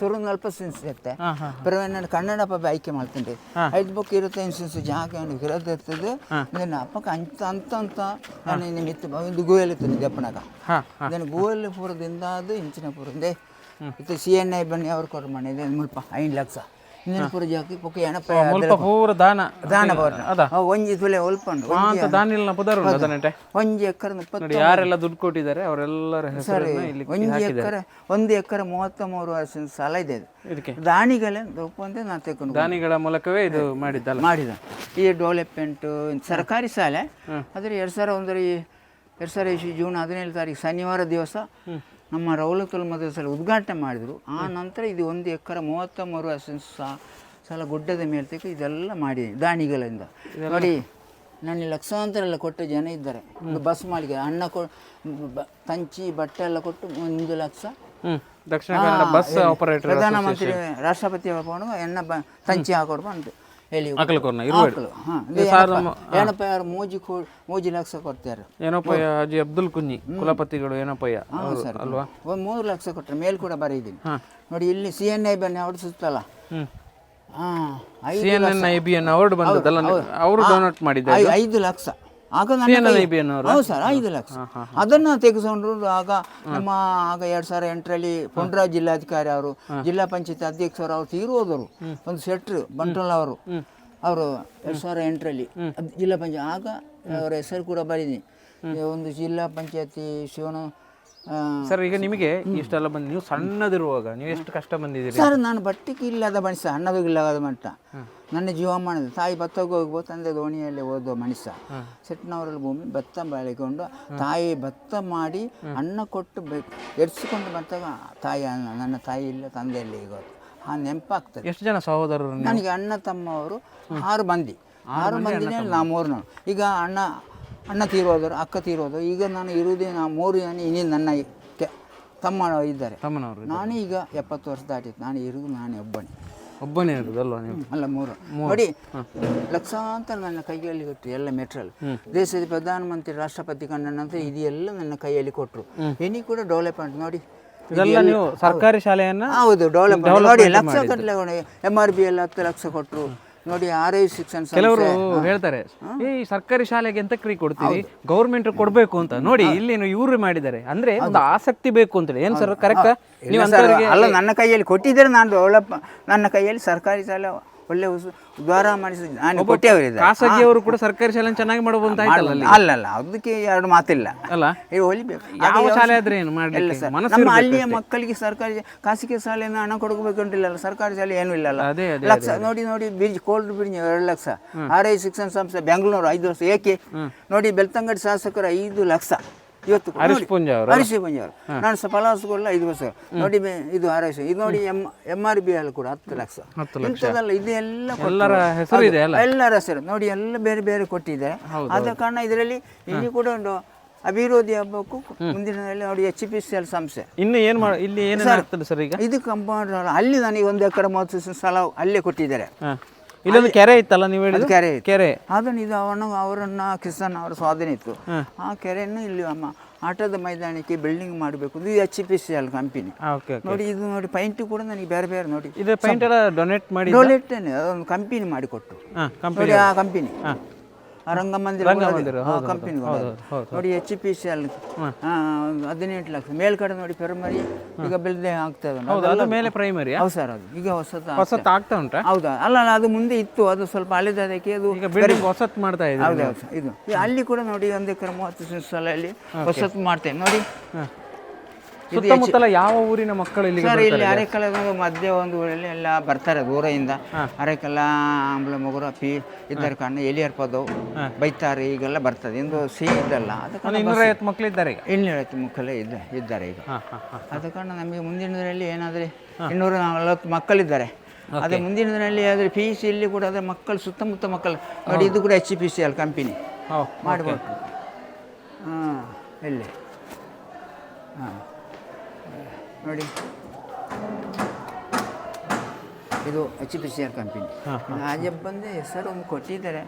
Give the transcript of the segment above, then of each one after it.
ಶುರುವಿನ ಅಲ್ಪ ಸೆನ್ಸ್ ಇರುತ್ತೆ. ಪರವಾಗಿ ನಾನು ಕನ್ನಡ ಪಬ್ಬ ಆಯ್ಕೆ ಮಾಡ್ತೀನಿ. ಐದು ಬುಕ್ ಇರುತ್ತೆ ಇನ್ಸೆನ್ಸ್ ಜಾಗ ಅವ್ನಿಗೆ ಇರೋದು ಇರ್ತದೆ. ನನ್ನ ಅಪ್ಪಕ ಅಂತ ಅಂತ ಅಂತ ನಾನು ನಿಮಿತ್ತ ಒಂದು ಗೋಯಲ್ಲಿ ಇತ್ತು ನಿಜಪ್ಪನಾಗ ನಾನು ಗೋಯಲ್ಲಿ ಪೂರದಿಂದ ಅದು ಇಂಚಿನ ಪೂರದಿಂದ ಇದು ಸಿ ಎನ್ ಐ ಬನ್ನಿ ಅವ್ರು ಕೊರ ಮುಲ್ಪ ಐದು ಲಕ್ಷ. ಪೂರ ಜಾಕಿ ಪೊಕ್ಕ ಏನ ಮುಲ್ಪ ಪೂರ ದಾನ. ದಾನ ಬರ್ನ ಅದ. ಒಂಜಿ ತುಲೆ ಒಲ್ಪಂಡು ದಾನಿಲ್ನ ಪುದರ್ ಅದನ್ನೆಟೆ ಒಂಜಿ ನೋಡಿ ಯಾರೆಲ್ಲ ದುಡ್ಡು ಕೊಟ್ಟಿದ್ದಾರೆ ಅವರೆಲ್ಲರ ಹೆಸರನ್ನ ಇಲ್ಲಿ ಒಂಜಿ ಎಕರೆ ಒಂದು ಎಕರೆ ಮೂವತ್ತ ಮೂರು ವರ್ಷದ ಸಾಲ ಇದೆ ಇದು. ಇದಕ್ಕೆ? ದಾನಿಗಳೇ ದೊಪ್ಪಂತೆ ನಾ ತೆಕೊಂಡು ದಾನಿಗಳ ಮೂಲಕವೇ ಇದು ಮಾಡಿದ್ದಲ್ಲ? ಮಾಡಿದ ಈ ಡೆವಲಪ್ಮೆಂಟ್ ಸರ್ಕಾರಿ ಸಾಲೆ ಆದರೆ ಎರಡು ಸಾವಿರ ಒಂದರ ಎರಡು ಸಾವಿರ ಜೂನ್ ಹದಿನೇಳು ತಾರೀಕು ಶನಿವಾರ ದಿವಸ ನಮ್ಮ ರೌಲತುಲ್ ಮದ್ರಸಲ್ಲಿ ಉದ್ಘಾಟನೆ ಮಾಡಿದರು. ಆ ನಂತರ ಇದು ಒಂದು ಎಕರೆ ಮೂವತ್ತ ಮೂರು ಸಲ ಗುಡ್ಡದ ಮೇಲೆ ತೆಗೆ ಇದೆಲ್ಲ ಮಾಡಿ ದಾನಿಗಳಿಂದ ನೋಡಿ ನನಗೆ ಲಕ್ಷಾಂತರ ಎಲ್ಲ ಕೊಟ್ಟ ಜನ ಇದ್ದಾರೆ. ಒಂದು ಬಸ್ ಮಾಡಿಗೆ ಅನ್ನ ಕೊ ತಂಚಿ ಬಟ್ಟೆ ಎಲ್ಲ ಕೊಟ್ಟು ಒಂದು ಲಕ್ಷ. ದಕ್ಷಿಣ ಪ್ರಧಾನಮಂತ್ರಿ ರಾಷ್ಟ್ರಪತಿ ಎಣ್ಣ ಬ ತಂಚಿ ಹಾಕೊಡು ಹೇಳಿ ಅಕಲ್ಕೋರ್ನ ಏನಪ್ಪಯ್ಯ ಮೋಜಿ ಮೋಜಿ ಏನಪ್ಪ ಯಾರು ಮೂಜಿ ಕೋ ಮೂಜಿ ಲಕ್ಷ ಕೊಡ್ತಾರೆ ಏನಪ್ಪಯ್ಯ ಅಜಿ ಅಬ್ದುಲ್ ಕುಂಜಿ ಕುಲಪತಿಗಳು ಏನಪ್ಪಯ್ಯ ಅವರು ಅಲ್ವಾ? ಒಂದು ಮೂರು ಲಕ್ಷ ಕೊಟ್ಟರೆ ಮೇಲ್ ಕೂಡ ಬರೀದ್ದೀನಿ. ನೋಡಿ ಇಲ್ಲಿ ಸಿ ಎನ್ ಐ ಬನ್ನಿ ಅವ್ರು ಸುತ್ತಲ್ಲ C N N I B N award ಬಂದದಲ್ಲ ಅವರು ಡೊನೇಟ್ ಮಾಡಿದ್ದಾರೆ ಐದು ಲಕ್ಷ. ಆಗ ನನ್ನ ಹೌದು ಸರ್ ಐದು ಲಕ್ಷ. ಅದನ್ನು ತೆಗೆಸ್ಕೊಂಡ್ರು ಆಗ ನಮ್ಮ ಆಗ ಎರಡ್ ಸಾವಿರ ಎಂಟರಲ್ಲಿ ಪುಂಡ್ರಾಜ್ ಜಿಲ್ಲಾಧಿಕಾರಿ ಅವರು ಜಿಲ್ಲಾ ಪಂಚಾಯತ್ ಅಧ್ಯಕ್ಷರು ಅವರು ತೀರು ಹೋದರು ಒಂದು ಸೆಟ್ರ್ ಬಂಟ್ರೋಲ್ ಅವರು. ಅವರು ಎರಡ್ ಸಾವಿರ ಎಂಟರಲ್ಲಿ. ಜಿಲ್ಲಾ ಪಂಚಾಯತ್ ಆಗ ಅವರ ಹೆಸರು ಕೂಡ ಬರೀನಿ. ಒಂದು ಜಿಲ್ಲಾ ಪಂಚಾಯತಿ ಶಿವನ ಸರ್ ಈಗ ನಿಮಗೆ ಇಷ್ಟೆಲ್ಲ ಬಂದು ನೀವು ಸಣ್ಣದಿರುವಾಗ ನೀವು ಎಷ್ಟು ಕಷ್ಟ ಬಂದಿದ್ದೀರಿ? ಸರ್ ನಾನು ಬಟ್ಟೆಗೆ ಇಲ್ಲದ ಮನುಷ್ಯ ಅನ್ನೋದು ಇಲ್ಲದ ಮಟ್ಟ ನನ್ನ ಮಾಡಿದ ತಾಯಿ ಭತ್ತಕ್ಕೆ ಹೋಗ್ಬೋದು ತಂದೆ ದೋಣಿಯಲ್ಲಿ ಓದೋ ಮನುಷ್ಯ. ಸೆಟ್ನವರಲ್ಲಿ ಭೂಮಿ ಭತ್ತ ಬೆಳೆಕೊಂಡು ತಾಯಿ ಭತ್ತ ಮಾಡಿ ಅನ್ನ ಕೊಟ್ಟು ಎಡ್ಸ್ಕೊಂಡು ಬಂದಾಗ ತಾಯಿ ನನ್ನ ತಾಯಿ ಇಲ್ಲ ತಂದೆ ಇಲ್ಲ ಈಗ ಆ ನೆನಪಾಗ್ತದೆ. ಎಷ್ಟು ಜನ ಸಹೋದರರು ನನಗೆ ಅಣ್ಣ ತಮ್ಮವರು ಆರು ಮಂದಿ. ಆರು ಮಂದಿನೇ ನಮ್ಮೂರ್ನವ್ರು ಈಗ ಅಣ್ಣ ಅಣ್ಣ ತೀರೋದರು ಅಕ್ಕ ತೀರೋದು ಈಗ ನಾನು ಇರುವುದೇ ನಾ ಮೂರು ಜನ ಇನ್ನೇನು ನನ್ನ ಕೆ- ತಮ್ಮ ಇದ್ದಾರೆ. ತಮ್ಮನವರು ನಾನು ಈಗ ಎಪ್ಪತ್ತು ವರ್ಷ ದಾಟಿತ್ತು ನಾನು ಇರುವುದು ನಾನೇ ಒಬ್ಬನೇ. ಒಬ್ಬನೇ ಇರೋದಲ್ವಾ ನೀವು? ಅಲ್ಲ ಮೂರು. ನೋಡಿ ಲಕ್ಷಾಂತರ ನನ್ನ ಕೈಯಲ್ಲಿ ಕೊಟ್ಟರು ಎಲ್ಲ ಮೆಟ್ರಲ್. ದೇಶದ ಪ್ರಧಾನಮಂತ್ರಿ ರಾಷ್ಟ್ರಪತಿ ಕಂಡ ನಂತರ ಇದೆಲ್ಲ ನನ್ನ ಕೈಯಲ್ಲಿ ಕೊಟ್ಟರು ಎನಿ ಕೂಡ ಡೆವಲಪ್ಮೆಂಟ್ ನೋಡಿ ಇದೆಲ್ಲ ನೀವು ಸರ್ಕಾರಿ ಶಾಲೆಯನ್ನ ಹೌದು ಡೆವಲಪ್ಮೆಂಟ್ ನೋಡಿ ಲಕ್ಷ ಗಟ್ಟಲೆ ಎಂ ಆರ್ ಬಿ ಎಲ್ಲ ಹತ್ತು ಲಕ್ಷ ಕೊಟ್ಟರು ನೋಡಿ ಆರ್ ಐ ಶಿಕ್ಷಣ. ಕೆಲವರು ಹೇಳ್ತಾರೆ ಈ ಸರ್ಕಾರಿ ಶಾಲೆಗೆ ಎಂತ ಕ್ರೀ ಕೊಡ್ತೀವಿ ಗೌರ್ಮೆಂಟ್ ಕೊಡ್ಬೇಕು ಅಂತ. ನೋಡಿ ಇಲ್ಲಿ ಇವ್ರು ಮಾಡಿದ್ದಾರೆ. ಅಂದ್ರೆ ಒಂದು ಆಸಕ್ತಿ ಬೇಕು ಅಂತೇಳಿ. ಏನ್ ಸರ್ ಕರೆಕ್ಟ್ ನೀವು ಅಲ್ಲ ನನ್ನ ಕೈಯಲ್ಲಿ ಕೊಟ್ಟಿದ್ದಾರೆ ನಾನು ನನ್ನ ಕೈಯಲ್ಲಿ ಸರ್ಕಾರಿ ಶಾಲೆ ಒಳ್ಳೆ ಉಸು- ದ್ವಾರ ಮಾಡಿಸಿ ನಾನು ಖಾಸಗಿಯವರು ಕೂಡ ಸರ್ಕಾರಿ ಶಾಲೆ ಚೆನ್ನಾಗಿ ಮಾಡಬಹುದು ಅಲ್ಲ? ಅಲ್ಲ ಅದಕ್ಕೆ ಎರಡು ಮಾತಿಲ್ಲ. ಅಲ್ಲ? ಏ ಹೊಲಿಬೇಕು. ಯಾವ ಶಾಲೆ ಆದ್ರೆ ಏನು ಇಲ್ಲ ಮಾಡ್ಲಿಕ್ಕೆ? ಸರ್ ಮನಸ್ಸು ನಮ್ಮ ಹಳ್ಳಿಯ ಮಕ್ಕಳಿಗೆ ಸರ್ಕಾರಿ ಖಾಸಗಿ ಶಾಲೆಯನ್ನು ಹಣ ಕೊಡಬೇಕು ಅಂತಿಲ್ಲ ಸರ್ಕಾರಿ ಶಾಲೆ ಏನೂ ಇಲ್ಲಲ್ಲ. ಅದೇ ಅದೇ ಲಕ್ಷ ನೋಡಿ ನೋಡಿ ಬ್ರಿಡ್ಜ್ ಕೋಲ್ಡ್ ಬ್ರಿಡ್ಜ್ ಎರಡು ಲಕ್ಷ. ಆರ್ ಐ ಶಿಕ್ಷಣ ಸಂಸ್ಥೆ ಬೆಂಗಳೂರು ಐದು ವರ್ಷ. ಏಕೆ? ನೋಡಿ ಬೆಳ್ತಂಗಡಿ ಶಾಸಕರು ಐದು ಲಕ್ಷ. ಇವತ್ತು ಹರೀಶ್ ಪೂಂಜಾ ಅವರು ಹರೀಶ್ ಪಂಜಿ ಅವರು ನಾನು ಸ ಫಲಾಸ್ಕೊಲ್ಲ ಐದು ವರ್ಷ. ನೋಡಿ ಬೆ- ಇದು ಹರೀಶ್ ಇದು ನೋಡಿ ಎಂ ಎಂ ಆರ್ ಬಿ ಅಲ್ಲಿ ಕೂಡ ಹತ್ತು ಲಕ್ಷ. ಇಂಥದ್ದಲ್ಲ ಇದೆಲ್ಲ ಕೊಟ್ಟರು. ಎಲ್ಲರ ಹೆಸರು ಇದೆ ಎಲ್ಲರ ಹೆಸರು. ನೋಡಿ ಎಲ್ಲ ಬೇರೆ ಬೇರೆ ಕೊಟ್ಟಿದೆ ಆದ ಕಾರಣ ಇದರಲ್ಲಿ ಇಲ್ಲಿ ಕೂಡ ಒಂದು ಅಭಿವೃದ್ಧಿ ಹಬ್ಬಕ್ಕೂ ಮುಂದಿನದಲ್ಲಿ ನೋಡಿ ಎಚ್ ಪಿ ಸಿ ಎಲ್ ಸಂಸ್ಥೆ. ಇನ್ನು ಏನ್ ಮಾಡಿ ಇಲ್ಲಿ ಏನು ಸರ್ ಈಗ? ಇದು ಕಂಪೌಂಡ್ ಅಲ್ಲಿ. ನನಗೆ ಒಂದು ಎಕರೆ ಮೂವತ್ತು ಸ್ಥಳ ಅಲ್ಲೇ ಕೊಟ್ಟಿದ್ದಾರೆ. ಇಲ್ಲೊಂದು ಕೆರೆ ಇತ್ತಲ್ಲ ನೀವು ಹೇಳಿದ ಕೆರೆ ಇತ್ತು. ಕೆರೆ. ಅದನ್ನು ಇದು ಅವನು ಅವರನ್ನ ಕಿಸನ್ ಅವರ ಸ್ವಾಧೀನ ಇತ್ತು. ಆ ಕೆರೆಯನ್ನು ಇಲ್ಲಿ ಅಮ್ಮ ಆಟದ ಮೈದಾನಕ್ಕೆ ಬಿಲ್ಡಿಂಗ್ ಮಾಡಬೇಕು ಇದು H P C L company okay ನೋಡಿ ಇದು ನೋಡಿ ಪೈಂಟ್ ಕೂಡ ನನಗೆ ಬೇರೆ ಬೇರೆ ನೋಡಿ. ಇದು ಪೈಂಟ್ ಎಲ್ಲ ಡೊನೇಟ್ ಮಾಡಿ ಡೊನೇಟ್ ಅದೊಂದು ಕಂಪನಿ ಮಾಡಿಕೊಟ್ಟು. ಹಾ ಕಂಪನಿ ನೋಡಿ ಆ ಕಂಪನಿ ರಂಗಮಂದಿರ ರಂಗಮಂದಿರ, ಹೌದು, ಕಂಪನಿ ಹೌದು, ಹೌದು. ನೋಡಿ ಎಚ್ ಪಿ ಸಿ ಅಲ್ಲಿ ಹದಿನೆಂಟು ಲಕ್ಷ. ಮೇಲ್ಗಡೆ ನೋಡಿ ಪ್ರೈಮರಿ ಈಗ ಬೆಳ್ದೆ ಆಗ್ತದೆ ನೋಡಿ. ಹೌದು ಅದು ಮೇಲೆ ಪ್ರೈಮರಿ ಹೌದು ಸರ್ ಅದು. ಈಗ ಹೊಸದು ಹೊಸತ್ ಆಗ್ತಾ ಉಂಟಾ? ಹೌದಾ. ಅಲ್ಲ ಅಲ್ಲ ಅದು ಮುಂದೆ ಇತ್ತು. ಅದು ಸ್ವಲ್ಪ ಹಳೆದದಕ್ಕೆ ಅದು ಈಗ ಬಿಲ್ಡಿಂಗ್ ಹೊಸತ್ ಮಾಡ್ತಾ ಇದೆ ಹೌದು ಹೌದು ಇದು. ಈ ಅಲ್ಲಿ ಕೂಡ ನೋಡಿ ಒಂದು ಎಕರೆ ಮೂವತ್ತು ಸಲ ಅಲ್ಲಿ ಹೊಸತು ಮಾಡ್ತೇನೆ. ನೋಡಿ. ಸುತ್ತಮುತ್ತಲ ಯಾವ ಊರಿನ ಮಕ್ಕಳು ಇಲ್ಲಿ ಸರ್ ಇಲ್ಲಿ ಅರೆಕಲ ಮಧ್ಯ ಒಂದು ಊರಲ್ಲಿ ಎಲ್ಲ ಬರ್ತಾರೆ ದೂರದಿಂದ. ಅರೆಕಲ ಆಮ್ಲ ಮಗುರ ಪಿ ಇದ್ದಾರೆ ಕಾರಣ ಎಲಿಯರ್ ಪದವು ಬೈತಾರೆ ಈಗೆಲ್ಲ ಬರ್ತದೆ. ಇಂದು ಸಿಹಿ ಇದ್ದಲ್ಲ ಅದಕ್ಕೆ ಇನ್ನೂರೈವತ್ತು ಮಕ್ಕಳು ಇದ್ದಾರೆ ಈಗ? ಇನ್ನೂರೈವತ್ತು ಮಕ್ಕಳೇ ಇದ್ದ ಇದ್ದಾರೆ ಈಗ. ಅದ ಕಾರಣ ನಮಗೆ ಮುಂದಿನ ದಿನದಲ್ಲಿ ಏನಾದರೆ ಇನ್ನೂರ ನಲವತ್ತು ಮಕ್ಕಳಿದ್ದಾರೆ. ಅದೇ ಮುಂದಿನ ದಿನದಲ್ಲಿ ಆದರೆ ಪಿ ಸಿ ಇಲ್ಲಿ ಕೂಡ ಆದರೆ ಮಕ್ಕಳು ಸುತ್ತಮುತ್ತ ಮಕ್ಕಳು. ನೋಡಿ ಇದು ಕೂಡ H P C L company ಮಾಡ್ಬೋದು. ಮಾಡಬೇಕು ಹಾಂ ಇಲ್ಲಿ. ಹಾಂ. ನೋಡಿ. ಇದು H P C R company ರಾಜಬ್ ಬಂದು ಹೆಸರು ಒಂದು ಕೊಟ್ಟಿದ್ದಾರೆ.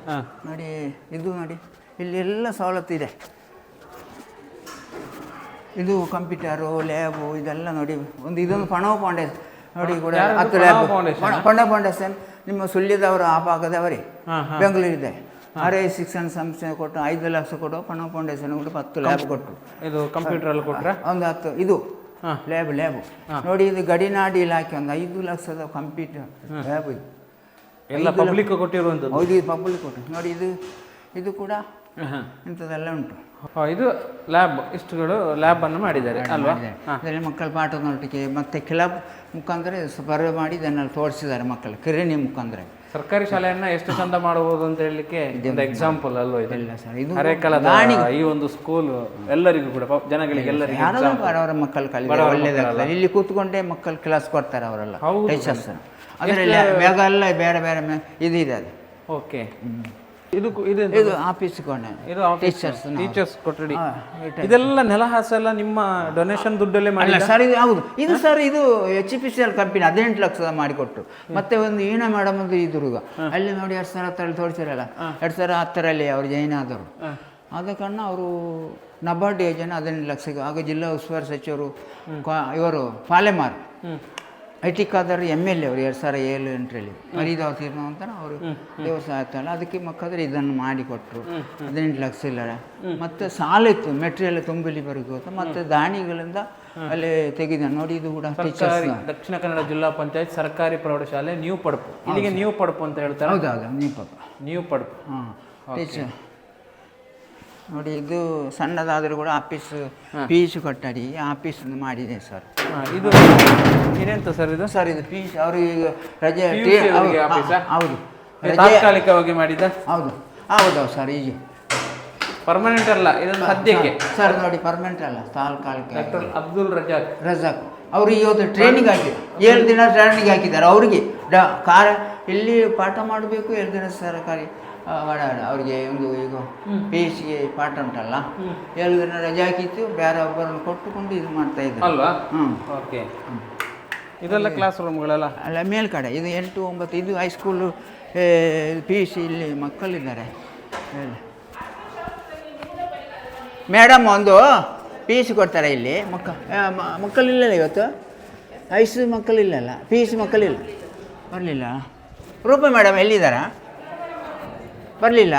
ನೋಡಿ ಇದು ನೋಡಿ. ಇಲ್ಲಿ ಎಲ್ಲ ಸವಲತ್ತು ಇದೆ. ಇದು ಕಂಪ್ಯೂಟರು ಲ್ಯಾಬು ಇದೆಲ್ಲ ನೋಡಿ. ಒಂದು ಇದೊಂದು ಪಣವ ಪಾಂಡೆ ನೋಡಿ ಕೂಡ? ಹತ್ತು ಲ್ಯಾಬ್ ಫೌಂಡೇಶನ್? ಕೊಂಡ ಫೌಂಡೇಶನ್ ನಿಮ್ಮ ಸುಳ್ಯದವರು ಆ ಭಾಗದವರೇ. ಬೆಂಗಳೂರಿದೆ ಆರ್ ಐ ಶಿಕ್ಷಣ ಸಂಸ್ಥೆ ಕೊಟ್ಟು ಐದು ಲಕ್ಷ ಕೊಟ್ಟು ಪ್ರಣವ್ ಫೌಂಡೇಶನ್ ಕೊಟ್ಟು ಹತ್ತು ಲ್ಯಾಬ್ ಕೊಟ್ಟು. ಇದು ಕಂಪ್ಯೂಟರ್ ಅಲ್ಲಿ ಕೊಟ್ರ? ಒಂದು ಹತ್ತು. ಇದು. Lab lab. ನೋಡಿ ಇದು ಗಡಿನಾಡಿ ಇಲಾಖೆ ಒಂದು ಐದು ಲಕ್ಷದ ಕಂಪ್ಯೂಟರ್ ಲ್ಯಾಬ್ ಇದು. ಎಲ್ಲ ಪಬ್ಲಿಕ್ ಕೊಟ್ಟಿರುವಂಥದ್ದು. ಹೌದು ಇದು ಪಬ್ಲಿಕ್ ಕೊಟ್ಟು ನೋಡಿ ಇದು ಇದು ಕೂಡ ಇಂಥದ್ದೆಲ್ಲ ಉಂಟು. ಇದು ಲ್ಯಾಬ್ ಇಷ್ಟುಗಳು ಲ್ಯಾಬ್ ಅನ್ನು ಮಾಡಿದ್ದಾರೆ ಅಲ್ವಾ? ಮಕ್ಕಳ ಪಾಠ ಮಕ್ಕಳ ಪಾಠದೊಟ್ಟಿಗೆ ಮತ್ತೆ ಕ್ಲಬ್ ಮುಖಾಂತರ ಸ್ಪರ್ಧೆ ಮಾಡಿ ಇದನ್ನೆಲ್ಲ ತೋರಿಸಿದ್ದಾರೆ ಮಕ್ಕಳು ಕಿರಣಿ ಮುಖಾಂತರ. ಸರ್ಕಾರಿ ಶಾಲೆಯನ್ನ ಎಷ್ಟು ಚಂದ ಮಾಡಬಹುದು ಅಂತ ಹೇಳಲಿಕ್ಕೆ ಎಕ್ಸಾಂಪಲ್ ಅಲ್ವಾ ಇದೆಲ್ಲ ಸರ್ ಇದು ಈ ಒಂದು ಸ್ಕೂಲ್ ಎಲ್ಲರಿಗೂ ಕೂಡ ಪಾಪ ಜನಗಳಿಗೆ ಎಲ್ಲರಿಗೂ ಯಾರೋ ಬಡವರ ಮಕ್ಕಳು ಕಲಿತಾರೆ ಒಳ್ಳೇದಾಗ್ತದೆ. ಇಲ್ಲಿ ಕೂತ್ಕೊಂಡೇ ಮಕ್ಕಳು ಕ್ಲಾಸ್ ಕೊಡ್ತಾರೆ ಅವರೆಲ್ಲ. ಟೀಚರ್ಸ್ ಅದರಲ್ಲಿ ಬೇಗ ಎಲ್ಲ ಬೇರೆ ಬೇರೆ ಇದು ಇದೆ ಅದು. ಓಕೆ ಇದು ಇದು ಇದು ಆಫೀಸ್ ಕೋಣೆ ಇದು ಟೀಚರ್ಸ್ ಟೀಚರ್ಸ್ ಕೊಠಡಿ ಇದೆಲ್ಲ ನೆಲಹಾಸ ಎಲ್ಲ ನಿಮ್ಮ ಡೊನೇಷನ್ ದುಡ್ಡಲ್ಲೇ ಮಾಡಿ ಸರ್ ಇದು ಹೌದು. ಇದು ಸರ್ ಇದು H P C L company ಹದಿನೆಂಟು ಲಕ್ಷದ ಮಾಡಿಕೊಟ್ರು ಮತ್ತೆ ಒಂದು ಈನ ಮೇಡಮ್ ಈ ದುರ್ಗ ಅಲ್ಲಿ ನೋಡಿ ಎರಡು ಸಾವಿರ ಹತ್ತರಲ್ಲಿ ತೋರಿಸಿರಲ್ಲ. ಎರಡು ಸಾವಿರ ಹತ್ತರಲ್ಲಿ ಅವರು ಜೈನ್ ಆದರು ಆದ ಕಾರಣ ಅವರು ನಬಾರ್ಡ್ ಯೋಜನೆ ಹದಿನೆಂಟು ಲಕ್ಷಕ್ಕೆ ಆಗ ಜಿಲ್ಲಾ ಉಸ್ತುವಾರಿ ಸಚಿವರು ಇವರು Palemar. I T Khader M L A ಅವರು ಎರಡು ಸಾವಿರ ಏಳು ಎಂಟರಲ್ಲಿ ಹರಿದಾವ್ ತೀರ್ಥ ಅಂತ ಅವರು ದೇವಸ್ಥಾನ ಆಯ್ತಲ್ಲ ಅದಕ್ಕೆ ಮಕ್ಕಾದ್ರೆ ಇದನ್ನು ಮಾಡಿಕೊಟ್ರು ಹದಿನೆಂಟು ಲಕ್ಷ ಇಲ್ಲ. ಮತ್ತೆ ಸಾಲ ಇತ್ತು ಮೆಟೀರಿಯಲ್ ತುಂಬಲಿ ಹೋಗ್ತಾ ಮತ್ತೆ ದಾಣಿಗಳಿಂದ ಅಲ್ಲಿ ತೆಗೆದ. ನೋಡಿ ಇದು ಕೂಡ ದಕ್ಷಿಣ ಕನ್ನಡ ಜಿಲ್ಲಾ ಪಂಚಾಯತ್ ಸರ್ಕಾರಿ ಪ್ರೌಢಶಾಲೆ ನ್ಯೂ ಪಡಪು. ಇಲ್ಲಿಗೆ ನ್ಯೂ ಪಡಪು ಅಂತ ಹೇಳ್ತಾರೆ. ಹೌದೌದು ನೀವು ಪಡಪು. ನ್ಯೂ ಪಡಪು. ಹಾಂ ಟೀಚರ್ ನೋಡಿ ಇದು ಸಣ್ಣದಾದರೂ ಕೂಡ ಆಫೀಸ್ ಪೀಸ್ ಕೊಟ್ಟಡಿ ಆಫೀಸ್ ಮಾಡಿದೆ ಸರ್. ಇದು ಏನಂತ ಸರ್ ಇದು? ಸರ್ ಇದು ಪಿ ಅವರು ಈಗ ರಜೆ PUC ಅವರಿಗೆ ಹೌದು, ಆಫೀಸಾ? ಹೌದು. ಇದು ರಜೆ ತಾತ್ಕಾಲಿಕವಾಗಿ ಮಾಡಿದ? ಹೌದು. ಹೌದು ಸರ್ ಈಗ ಪರ್ಮನೆಂಟ್ ಅಲ್ಲ ಇದೊಂದು ಸದ್ಯಕ್ಕೆ. ಸರ್ ನೋಡಿ ಪರ್ಮನೆಂಟ್ ಅಲ್ಲ ತಾತ್ಕಾಲಿಕ. ಡಾಕ್ಟರ್ ಅಬ್ದುಲ್ ರಜಾಕ್. ರಜಾಕ್. ಅವರು ಇವತ್ತು ಟ್ರೈನಿಂಗ್ ಹಾಕಿ ಏಳು ದಿನ ಟ್ರೈನಿಂಗ್ ಹಾಕಿದ್ದಾರೆ. ಅವರಿಗೆ ಡ ಕಾರ ಇಲ್ಲಿ ಪಾಠ ಮಾಡಬೇಕು ಏಳು ದಿನ ಸರ್ಕಾರಿ ಆ, ಅವ್ರಿಗೆ ಅವರಿಗೆ ಒಂದು ಈಗ ಪಿ ಎಚ್ಗೆ ಪಾಠ ಉಂಟಲ್ಲ? ಎಲ್ಲದನ್ನ ದಿನ ರಜೆ ಹಾಕಿತ್ತು ಬೇರೆ ಒಬ್ಬರನ್ನು ಕೊಟ್ಟುಕೊಂಡು ಇದು ಮಾಡ್ತಾ ಇದ್ದಾರೆ ಅಲ್ವಾ? ಹ್ಞೂ ಓಕೆ. ಇದೆಲ್ಲ ಕ್ಲಾಸ್ ರೂಮ್ಗಳೆಲ್ಲ ಅಲ್ಲ ಮೇಲ್ಕಡೆ ಇದು ಎಂಟು ಒಂಬತ್ತು ಇದು ಹೈಸ್ಕೂಲು ಪಿ ಯು ಸಿ ಇಲ್ಲಿ ಮಕ್ಕಳಿದ್ದಾರೆ. ಮೇಡಮ್ ಒಂದು ಪಿ ಯು ಸಿ ಕೊಡ್ತಾರೆ ಇಲ್ಲಿ. ಮಕ್ಕ ಮಕ್ಕಳಿಲ್ಲಲ್ಲ ಇವತ್ತು? ಐಸು ಮಕ್ಕಳಿಲ್ಲಲ್ಲ? ಪಿ ಯು ಸಿ ಮಕ್ಕಳಿಲ್ಲ? ಬರಲಿಲ್ಲ. ರೂಪ ಮೇಡಮ್ ಎಲ್ಲಿದ್ದಾರಾ? ಬರಲಿಲ್ಲ?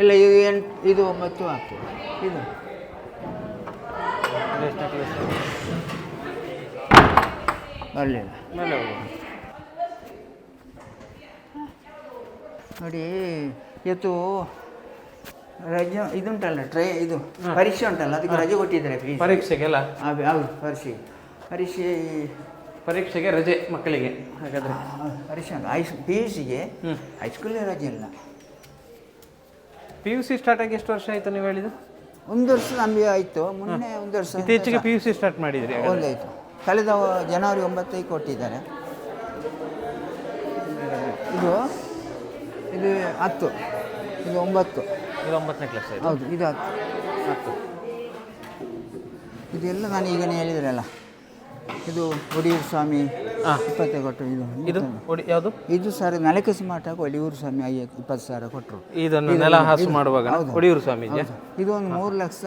ಇಲ್ಲ ಇದು ಎಂಟು ಇದು ಒಂಬತ್ತು ಹತ್ತು ಇದು. ಬರಲಿಲ್ಲ. ನೋಡಿ ಇವತ್ತು ರಜೆ ಇದುಂಟಲ್ಲ ಟ್ರೈ ಇದು ಪರೀಕ್ಷೆ ಉಂಟಲ್ಲ ಅದಕ್ಕೆ ರಜೆ ಕೊಟ್ಟಿದ್ದಾರೆ ಪರೀಕ್ಷೆಗೆಲ್ಲ? ಹೌದು ಪರೀಕ್ಷೆ. ಪರೀಕ್ಷೆ ಪರೀಕ್ಷೆಗೆ ರಜೆ ಮಕ್ಕಳಿಗೆ ಹಾಗಾದರೆ. ಪರೀಕ್ಷೆ ಉಂಟು. ಐಸ್ ಪಿ ಯು ಸಿಗೆ ಹೈಸ್ಕೂಲಿಗೆ ಹೈಸ್ಕೂಲೇ ರಜೆ ಇಲ್ಲ. ಪಿ ಯು ಸಿ ಸ್ಟಾರ್ಟ್ ಆಗಿ ಎಷ್ಟು ವರ್ಷ ಆಯ್ತು ನೀವು ಹೇಳಿದ್ರು ಒಂದು ವರ್ಷ ನಮಗೆ ಆಯಿತು. ಮೊನ್ನೆ ಒಂದು ವರ್ಷ ಇತ್ತೀಚೆಗೆ ಪಿ ಯು ಸಿ ಸ್ಟಾರ್ಟ್ ಮಾಡಿದ್ರಿ. ಒಂದಾಯಿತು ಕಳೆದ ಜನವರಿ ಒಂಬತ್ತೈದು ಕೊಟ್ಟಿದ್ದಾರೆ. ಇದು ಇದು ಹತ್ತು. ಇದು ಒಂಬತ್ತು. ಇದು ಒಂಬತ್ತನೇ ಕ್ಲಾಸ್ ಹೌದು ಇದು ಹತ್ತು. ಹತ್ತು. ಇದೆಲ್ಲ ನಾನು ಈಗನೇ ಹೇಳಿದ್ರಲ್ಲ. ಇದು ಒಡಿಯೂರು ಸ್ವಾಮಿ ಇಪ್ಪತ್ತೇ ಕೊಟ್ಟರು. ಇದು ಇದು ಒಡಿ ಯಾವುದು? ಇದು ಸರ್ ಸ್ಮಾರ್ಟ್ ಮಾಟಕ್ಕೆ ಒಡಿಯೂರು ಸ್ವಾಮಿ ಐ ಇಪ್ಪತ್ತು ಸಾವಿರ ಕೊಟ್ಟರು. ಇದನ್ನು ನೆಲ ಹಾಸು ಮಾಡುವಾಗ. ಒಡಿಯೂರು ಸ್ವಾಮೀಜಿ ಇದು ಒಂದು ಮೂರು ಲಕ್ಷ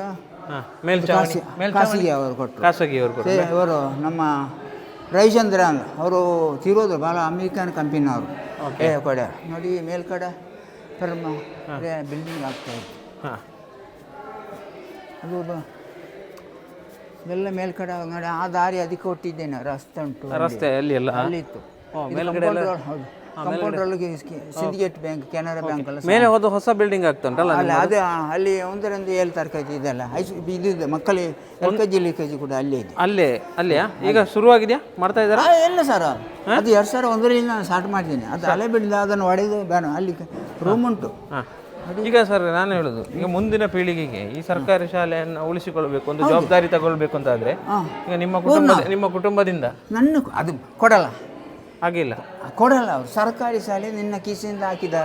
ಹಾಂ ಮೇಲ್ಚಾವಣಿ ಕಾಸಿ ಖಾಸಗಿ ಅವರು ಕೊಟ್ಟರು. ಖಾಸಗಿ ಅವರು ಕೊಡಿ ಇವರು ನಮ್ಮ ರವಿಚಂದ್ರ ಅಂತ ಅವರು ತಿರೋದು ಭಾಳ ಅಮೇರಿಕನ್ ಕಂಪನಿಯವರು ಏ ಕಡೆ. ನೋಡಿ ಮೇಲ್ಕಡೆ ಪರ್ಮ ಬಿಲ್ಡಿಂಗ್ ಆಗ್ತಾ ಇತ್ತು ಹಾಂ. ಅದು ಎಲ್ಲ ಮೇಲ್ಕಡೆ ನೋಡಿ ಆ ದಾರಿ ಅದಕ್ಕೆ ಕೊಟ್ಟಿದ್ದೇನೆ ರಸ್ತೆ ಉಂಟು ರಸ್ತೆ ಅಲ್ಲಿ. ಎಲ್ಲ ಅಲ್ಲಿ ಮೇಲ್ಗಡೆ ಹೌದು. ಕಂಪೌಂಡರ್ ಒಳಗೆ ಸಿಂಡಿಕೇಟ್ ಬ್ಯಾಂಕ್ ಕೆನರಾ ಬ್ಯಾಂಕ್ ಎಲ್ಲ ಮೇಲೆ ಹೋದ ಹೊಸ ಬಿಲ್ಡಿಂಗ್ ಅಲ್ಲ ಅದೇ ಅಲ್ಲಿ ಒಂದರಿಂದ ಏಳು ತರಕಾರಿ ಇದೆಲ್ಲ ಹೈ ಇದು ಇದೆ ಮಕ್ಕಳಿಗೆ L K G K G ಕೂಡ ಅಲ್ಲೇ ಇದೆ. ಅಲ್ಲೇ ಅಲ್ಲಿಯಾ? ಈಗ ಶುರುವಾಗಿದೆಯಾ? ಮಾಡ್ತಾ ಇದ್ದಾರಾ? ಎಲ್ಲ ಸರ್ ಅದು ಎರಡು ಸಾವಿರ ಒಂದರಿಂದ ನಾನು ಸ್ಟಾರ್ಟ್ ಮಾಡಿದ್ದೀನಿ. ಅದು ಅಲೆ ಬಿಡಲಿಲ್ಲ ಅದನ್ನು ಹೊಡೆದು ಬೇಡ ಅಲ್ಲಿ ರೂಮ್ ಉಂಟು. ಈಗ ಸರ್ ನಾನು ಹೇಳುದು ಈಗ ಮುಂದಿನ ಪೀಳಿಗೆಗೆ ಈ ಸರ್ಕಾರಿ ಶಾಲೆಯನ್ನು ಉಳಿಸಿಕೊಳ್ಬೇಕು ಒಂದು ಜವಾಬ್ದಾರಿ ತಗೊಳ್ಬೇಕು ಅಂತ ಆದ್ರೆ ಈಗ ನಿಮ್ಮ ಕುಟುಂಬ ನಿಮ್ಮ ಕುಟುಂಬದಿಂದ? ನನ್ನ ಅದು ಕೊಡಲ್ಲ. ಆಗಿಲ್ಲ ಕೊಡಲ್ಲ ಅವರು. ಸರ್ಕಾರಿ ಶಾಲೆ ನಿನ್ನ ಕಿಸಿಯಿಂದ ಹಾಕಿದ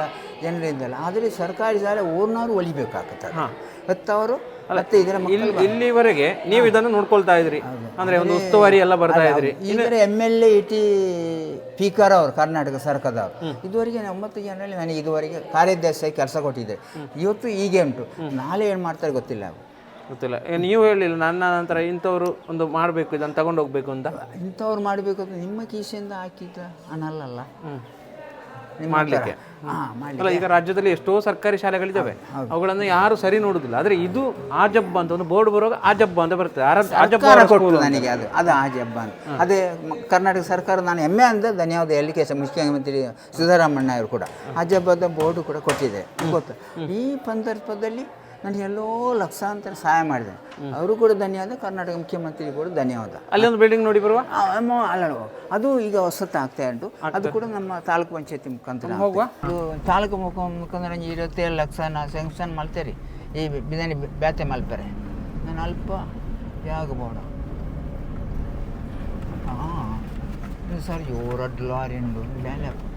ಜನರಿಂದಲ್ಲ. ಆದರೆ ಸರ್ಕಾರಿ ಶಾಲೆ ಓರ್ನವರು ಒಲಿಬೇಕಾಗುತ್ತೆ ಹಾಂ. ಹತ್ತವರು ಮತ್ತೆ ಇದರ ಇಲ್ಲಿ ಇಲ್ಲಿವರೆಗೆ ನೀವು ಇದನ್ನು ನೋಡ್ಕೊಳ್ತಾ ಇದ್ರಿ. ಅಂದ್ರೆ ಒಂದು ಉಸ್ತುವಾರಿ ಎಲ್ಲ ಬರ್ತಾ ಇದ್ರಿ. ಈಗರ M L A T speaker ಅವರು ಕರ್ನಾಟಕ ಸರ್ಕಾರದವರು. ಇದುವರೆಗೆ ಒಂಬತ್ತು ಜನರಲ್ಲಿ ನನಗೆ ಇದುವರೆಗೆ ಕಾರ್ಯಾಧ್ಯಕ್ಷ ಕೆಲಸ ಕೊಟ್ಟಿದ್ದೆ. ಇವತ್ತು ಹೀಗೆ ಉಂಟು. ನಾಳೆ ಏನು ಮಾಡ್ತಾರೆ ಗೊತ್ತಿಲ್ಲ ಗೊತ್ತಿಲ್ಲ. ನೀವು ಹೇಳಿಲ್ಲ ನನ್ನ ನಂತರ ಇಂಥವ್ರು ಒಂದು ಮಾಡಬೇಕು ಇದನ್ನು ತಗೊಂಡು ಹೋಗ್ಬೇಕು ಅಂತ. ಇಂಥವ್ರು ಮಾಡಬೇಕು ಅಂತ ನಿಮ್ಮ ಕೀಸೆಯಿಂದ ಹಾಕಿದ್ದ ಹಣ ಅಲ್ಲಲ್ಲ ಮಾಡ್ಲಿಕ್ಕೆ. ಅಲ್ಲ ಈಗ ರಾಜ್ಯದಲ್ಲಿ ಎಷ್ಟೋ ಸರ್ಕಾರಿ ಶಾಲೆಗಳಿದ್ದಾವೆ ಅವುಗಳನ್ನು ಯಾರು ಸರಿ ನೋಡುದಿಲ್ಲ. ಆದ್ರೆ ಇದು ಆಜಬ್ಬ ಅಂತ ಒಂದು ಬೋರ್ಡ್ ಬರುವಾಗ ಆಜಬ್ಬ ಅಂತ ಬರ್ತದೆ. ನನಗೆ ಅದು ಅದು ಆಜಬ್ಬ ಹಬ್ಬ ಅಂತ. ಅದೇ ಕರ್ನಾಟಕ ಸರ್ಕಾರ ನಾನು ಹೆಮ್ಮೆ ಅಂತ ಧನ್ಯವಾದ ಎಲ್ಲಿ ಕೇಸ ಮುಖ್ಯಮಂತ್ರಿ ಸಿದ್ದರಾಮಣ್ಣ ಅವರು ಕೂಡ. ಆಜಬ್ಬದ ಬೋರ್ಡು ಕೂಡ ಕೊಟ್ಟಿದೆ. ಗೊತ್ತು. ಈ ಸಂದರ್ಭದಲ್ಲಿ ನನಗೆ ಎಲ್ಲೋ ಲಕ್ಷಾಂತರ ಸಹಾಯ ಮಾಡಿದೆ. ಅವರು ಕೂಡ ಧನ್ಯವಾದ ಕರ್ನಾಟಕ ಮುಖ್ಯಮಂತ್ರಿ ಕೂಡ ಧನ್ಯವಾದ. ಅಲ್ಲಿ ಒಂದು ಬಿಲ್ಡಿಂಗ್ ನೋಡಿ ಬರುವ? ಅಮ್ಮ, ಅಲ್ಲ ಅದು ಈಗ ಹೊಸತ್ತು ಆಗ್ತಾ ಉಂಟು. ಅದು ಕೂಡ ನಮ್ಮ ತಾಲೂಕು ಪಂಚಾಯತಿ ಮುಖಾಂತರ ಹೋಗುವ? ಇದು ತಾಲೂಕು ಮುಖ ಮುಖಾಂತರ ಇರುತ್ತೇಳು ಇರುವತ್ತೇಳು ಲಕ್ಷ ನಾ ಸೆಂಕ್ಷನ್ ಮಾಡ್ತೇರಿ. ಈ ಬಿರಿಯಾನಿ ಬ್ಯಾತೆ ಮಲ್ಪೆರೆ. ನಾನು ಅಲ್ಪ ಯಾಗಬೋಡ. ಹಾಂ ಸರ್ ಜೋರಡ್ ಲಾರಿ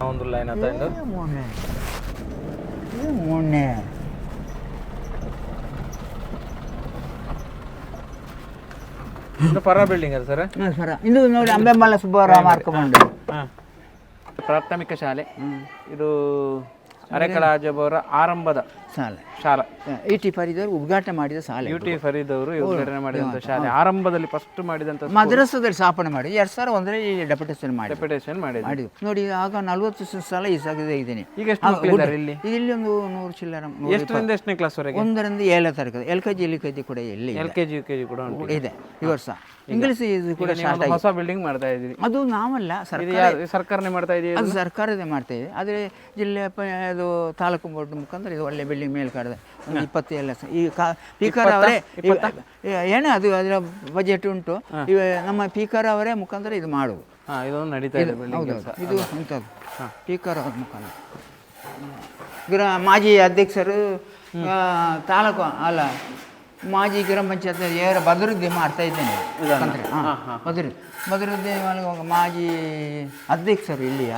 ಒಂದು ಲೈನ್ ಅಂತ ಇಂದು. ಏ ಮೊನ್ನೆ ಏ ಮೊನ್ನೆ ಇದು ಪರ ಬಿಲ್ಡಿಂಗ್ ಅಲ್ಲ ಸರ್ ಸರ ಇದು ನೋಡಿ ಅಂಬೆಮಲ್ಲ ಸುಬ್ಬರಾಮ ಮಾರ್ಕೊಂಬಂಡು ಪ್ರಾಥಮಿಕ ಶಾಲೆ. ಇದು ಅರೆಕಳ ಆಜಬ್ ಆರಂಭದ ಸಾಲೆ ಶಾಲಾ. ಇ ಟಿ ಅವರು ಉದ್ಘಾಟನೆ ಮಾಡಿದ ಶಾಲೆ ಯು ಟಿ ಫರೀದ್ ಅವರು ಉದ್ಘಾಟನೆ ಮಾಡಿದಂಥ ಶಾಲೆ. ಆರಂಭದಲ್ಲಿ ಫಸ್ಟ್ ಮಾಡಿದಂಥ ಮದ್ರಸದಲ್ಲಿ ಸ್ಥಾಪನೆ ಮಾಡಿ ಎರಡು ಸಾವಿರ ಒಂದರಲ್ಲಿ ಡೆಪ್ಯುಟೇಷನ್ ಮಾಡಿ ರೆಪ್ಯುಟೇಷನ್ ಮಾಡಿ ಮಾಡಿದ್ವಿ ನೋಡಿ ಆಗ ನಲ್ವತ್ತು ಸಲ ಈ ಸಗದೆ ಇದ್ದೀನಿ. ಈಗ ಎಷ್ಟು ಮಕ್ಕಳಿದ್ದಾರೆ ಇಲ್ಲಿ? ಇಲ್ಲಿ ಒಂದು ನೂರು ಚಿಲ್ಲರ ಎಷ್ಟರಿಂದ ಎಷ್ಟನೇ ಕ್ಲಾಸ್ ವರೆಗೆ? ಒಂದರಿಂದ ಏಳನೇ ತರಗತಿ. L K G L K G ಕೂಡ ಇಲ್ಲಿ. L K G U K G ಕೂಡ ಇದೆ. ಈ ವರ್ಷ. ಇಂಗ್ಲಿಷ್ ಇದು ಕೂಡ ಹೊಸ ಬಿಲ್ಡಿಂಗ್ ಮಾಡ್ತಾ ಇದ್ದೀವಿ ಅದು ನಾವಲ್ಲ ಸರ್ಕಾರ. ಸರ್ಕಾರನೇ ಮಾಡ್ತಾ ಇದ್ದೀವಿ ಅದು ಸರ್ಕಾರದೇ ಮಾಡ್ತಾ ಇದೆ. ಆದರೆ ಜಿಲ್ಲೆ ಅದು ತಾಲೂಕು ಬೋರ್ಡ್ ಮುಖಾಂತರ ಇದು ಒಳ್ಳೆ ಬಿಲ್ಡಿಂಗ್ ಮೇಲೆ ಕಡ್ದೆ ಒಂದು ಇಪ್ಪತ್ತೇಳು ಲಕ್ಷ ಈ ಕಾ ಪೀಕರ್ ಅವರೇ ಏನೇ ಅದು ಅದರ ಬಜೆಟ್ ಉಂಟು ಇವ ನಮ್ಮ ಪೀಕರ್ ಅವರೇ ಮುಖಾಂತರ ಇದು ಮಾಡುದು. ಹಾ ಇದೊಂದು ನಡೀತಾ ಇದೆ ಇಂಥದ್ದು ಸ್ಪೀಕರ್ ಅವ್ರ ಮುಖಾಂತರ. ಗ್ರಾ ಮಾಜಿ ಅಧ್ಯಕ್ಷರು ಆ, ತಾಲೂಕು ಅಲ್ಲ ಮಾಜಿ ಗ್ರಾಮ ಪಂಚಾಯತ್ ಏರ ಬದರುದ್ದಿ ಮಾಡ್ತಾ ಇದ್ದೇನೆ. ಭದ್ರ ಹಾ, ಮಾಜಿ ಅಧ್ಯಕ್ಷರು ಇಲ್ಲಿಯ?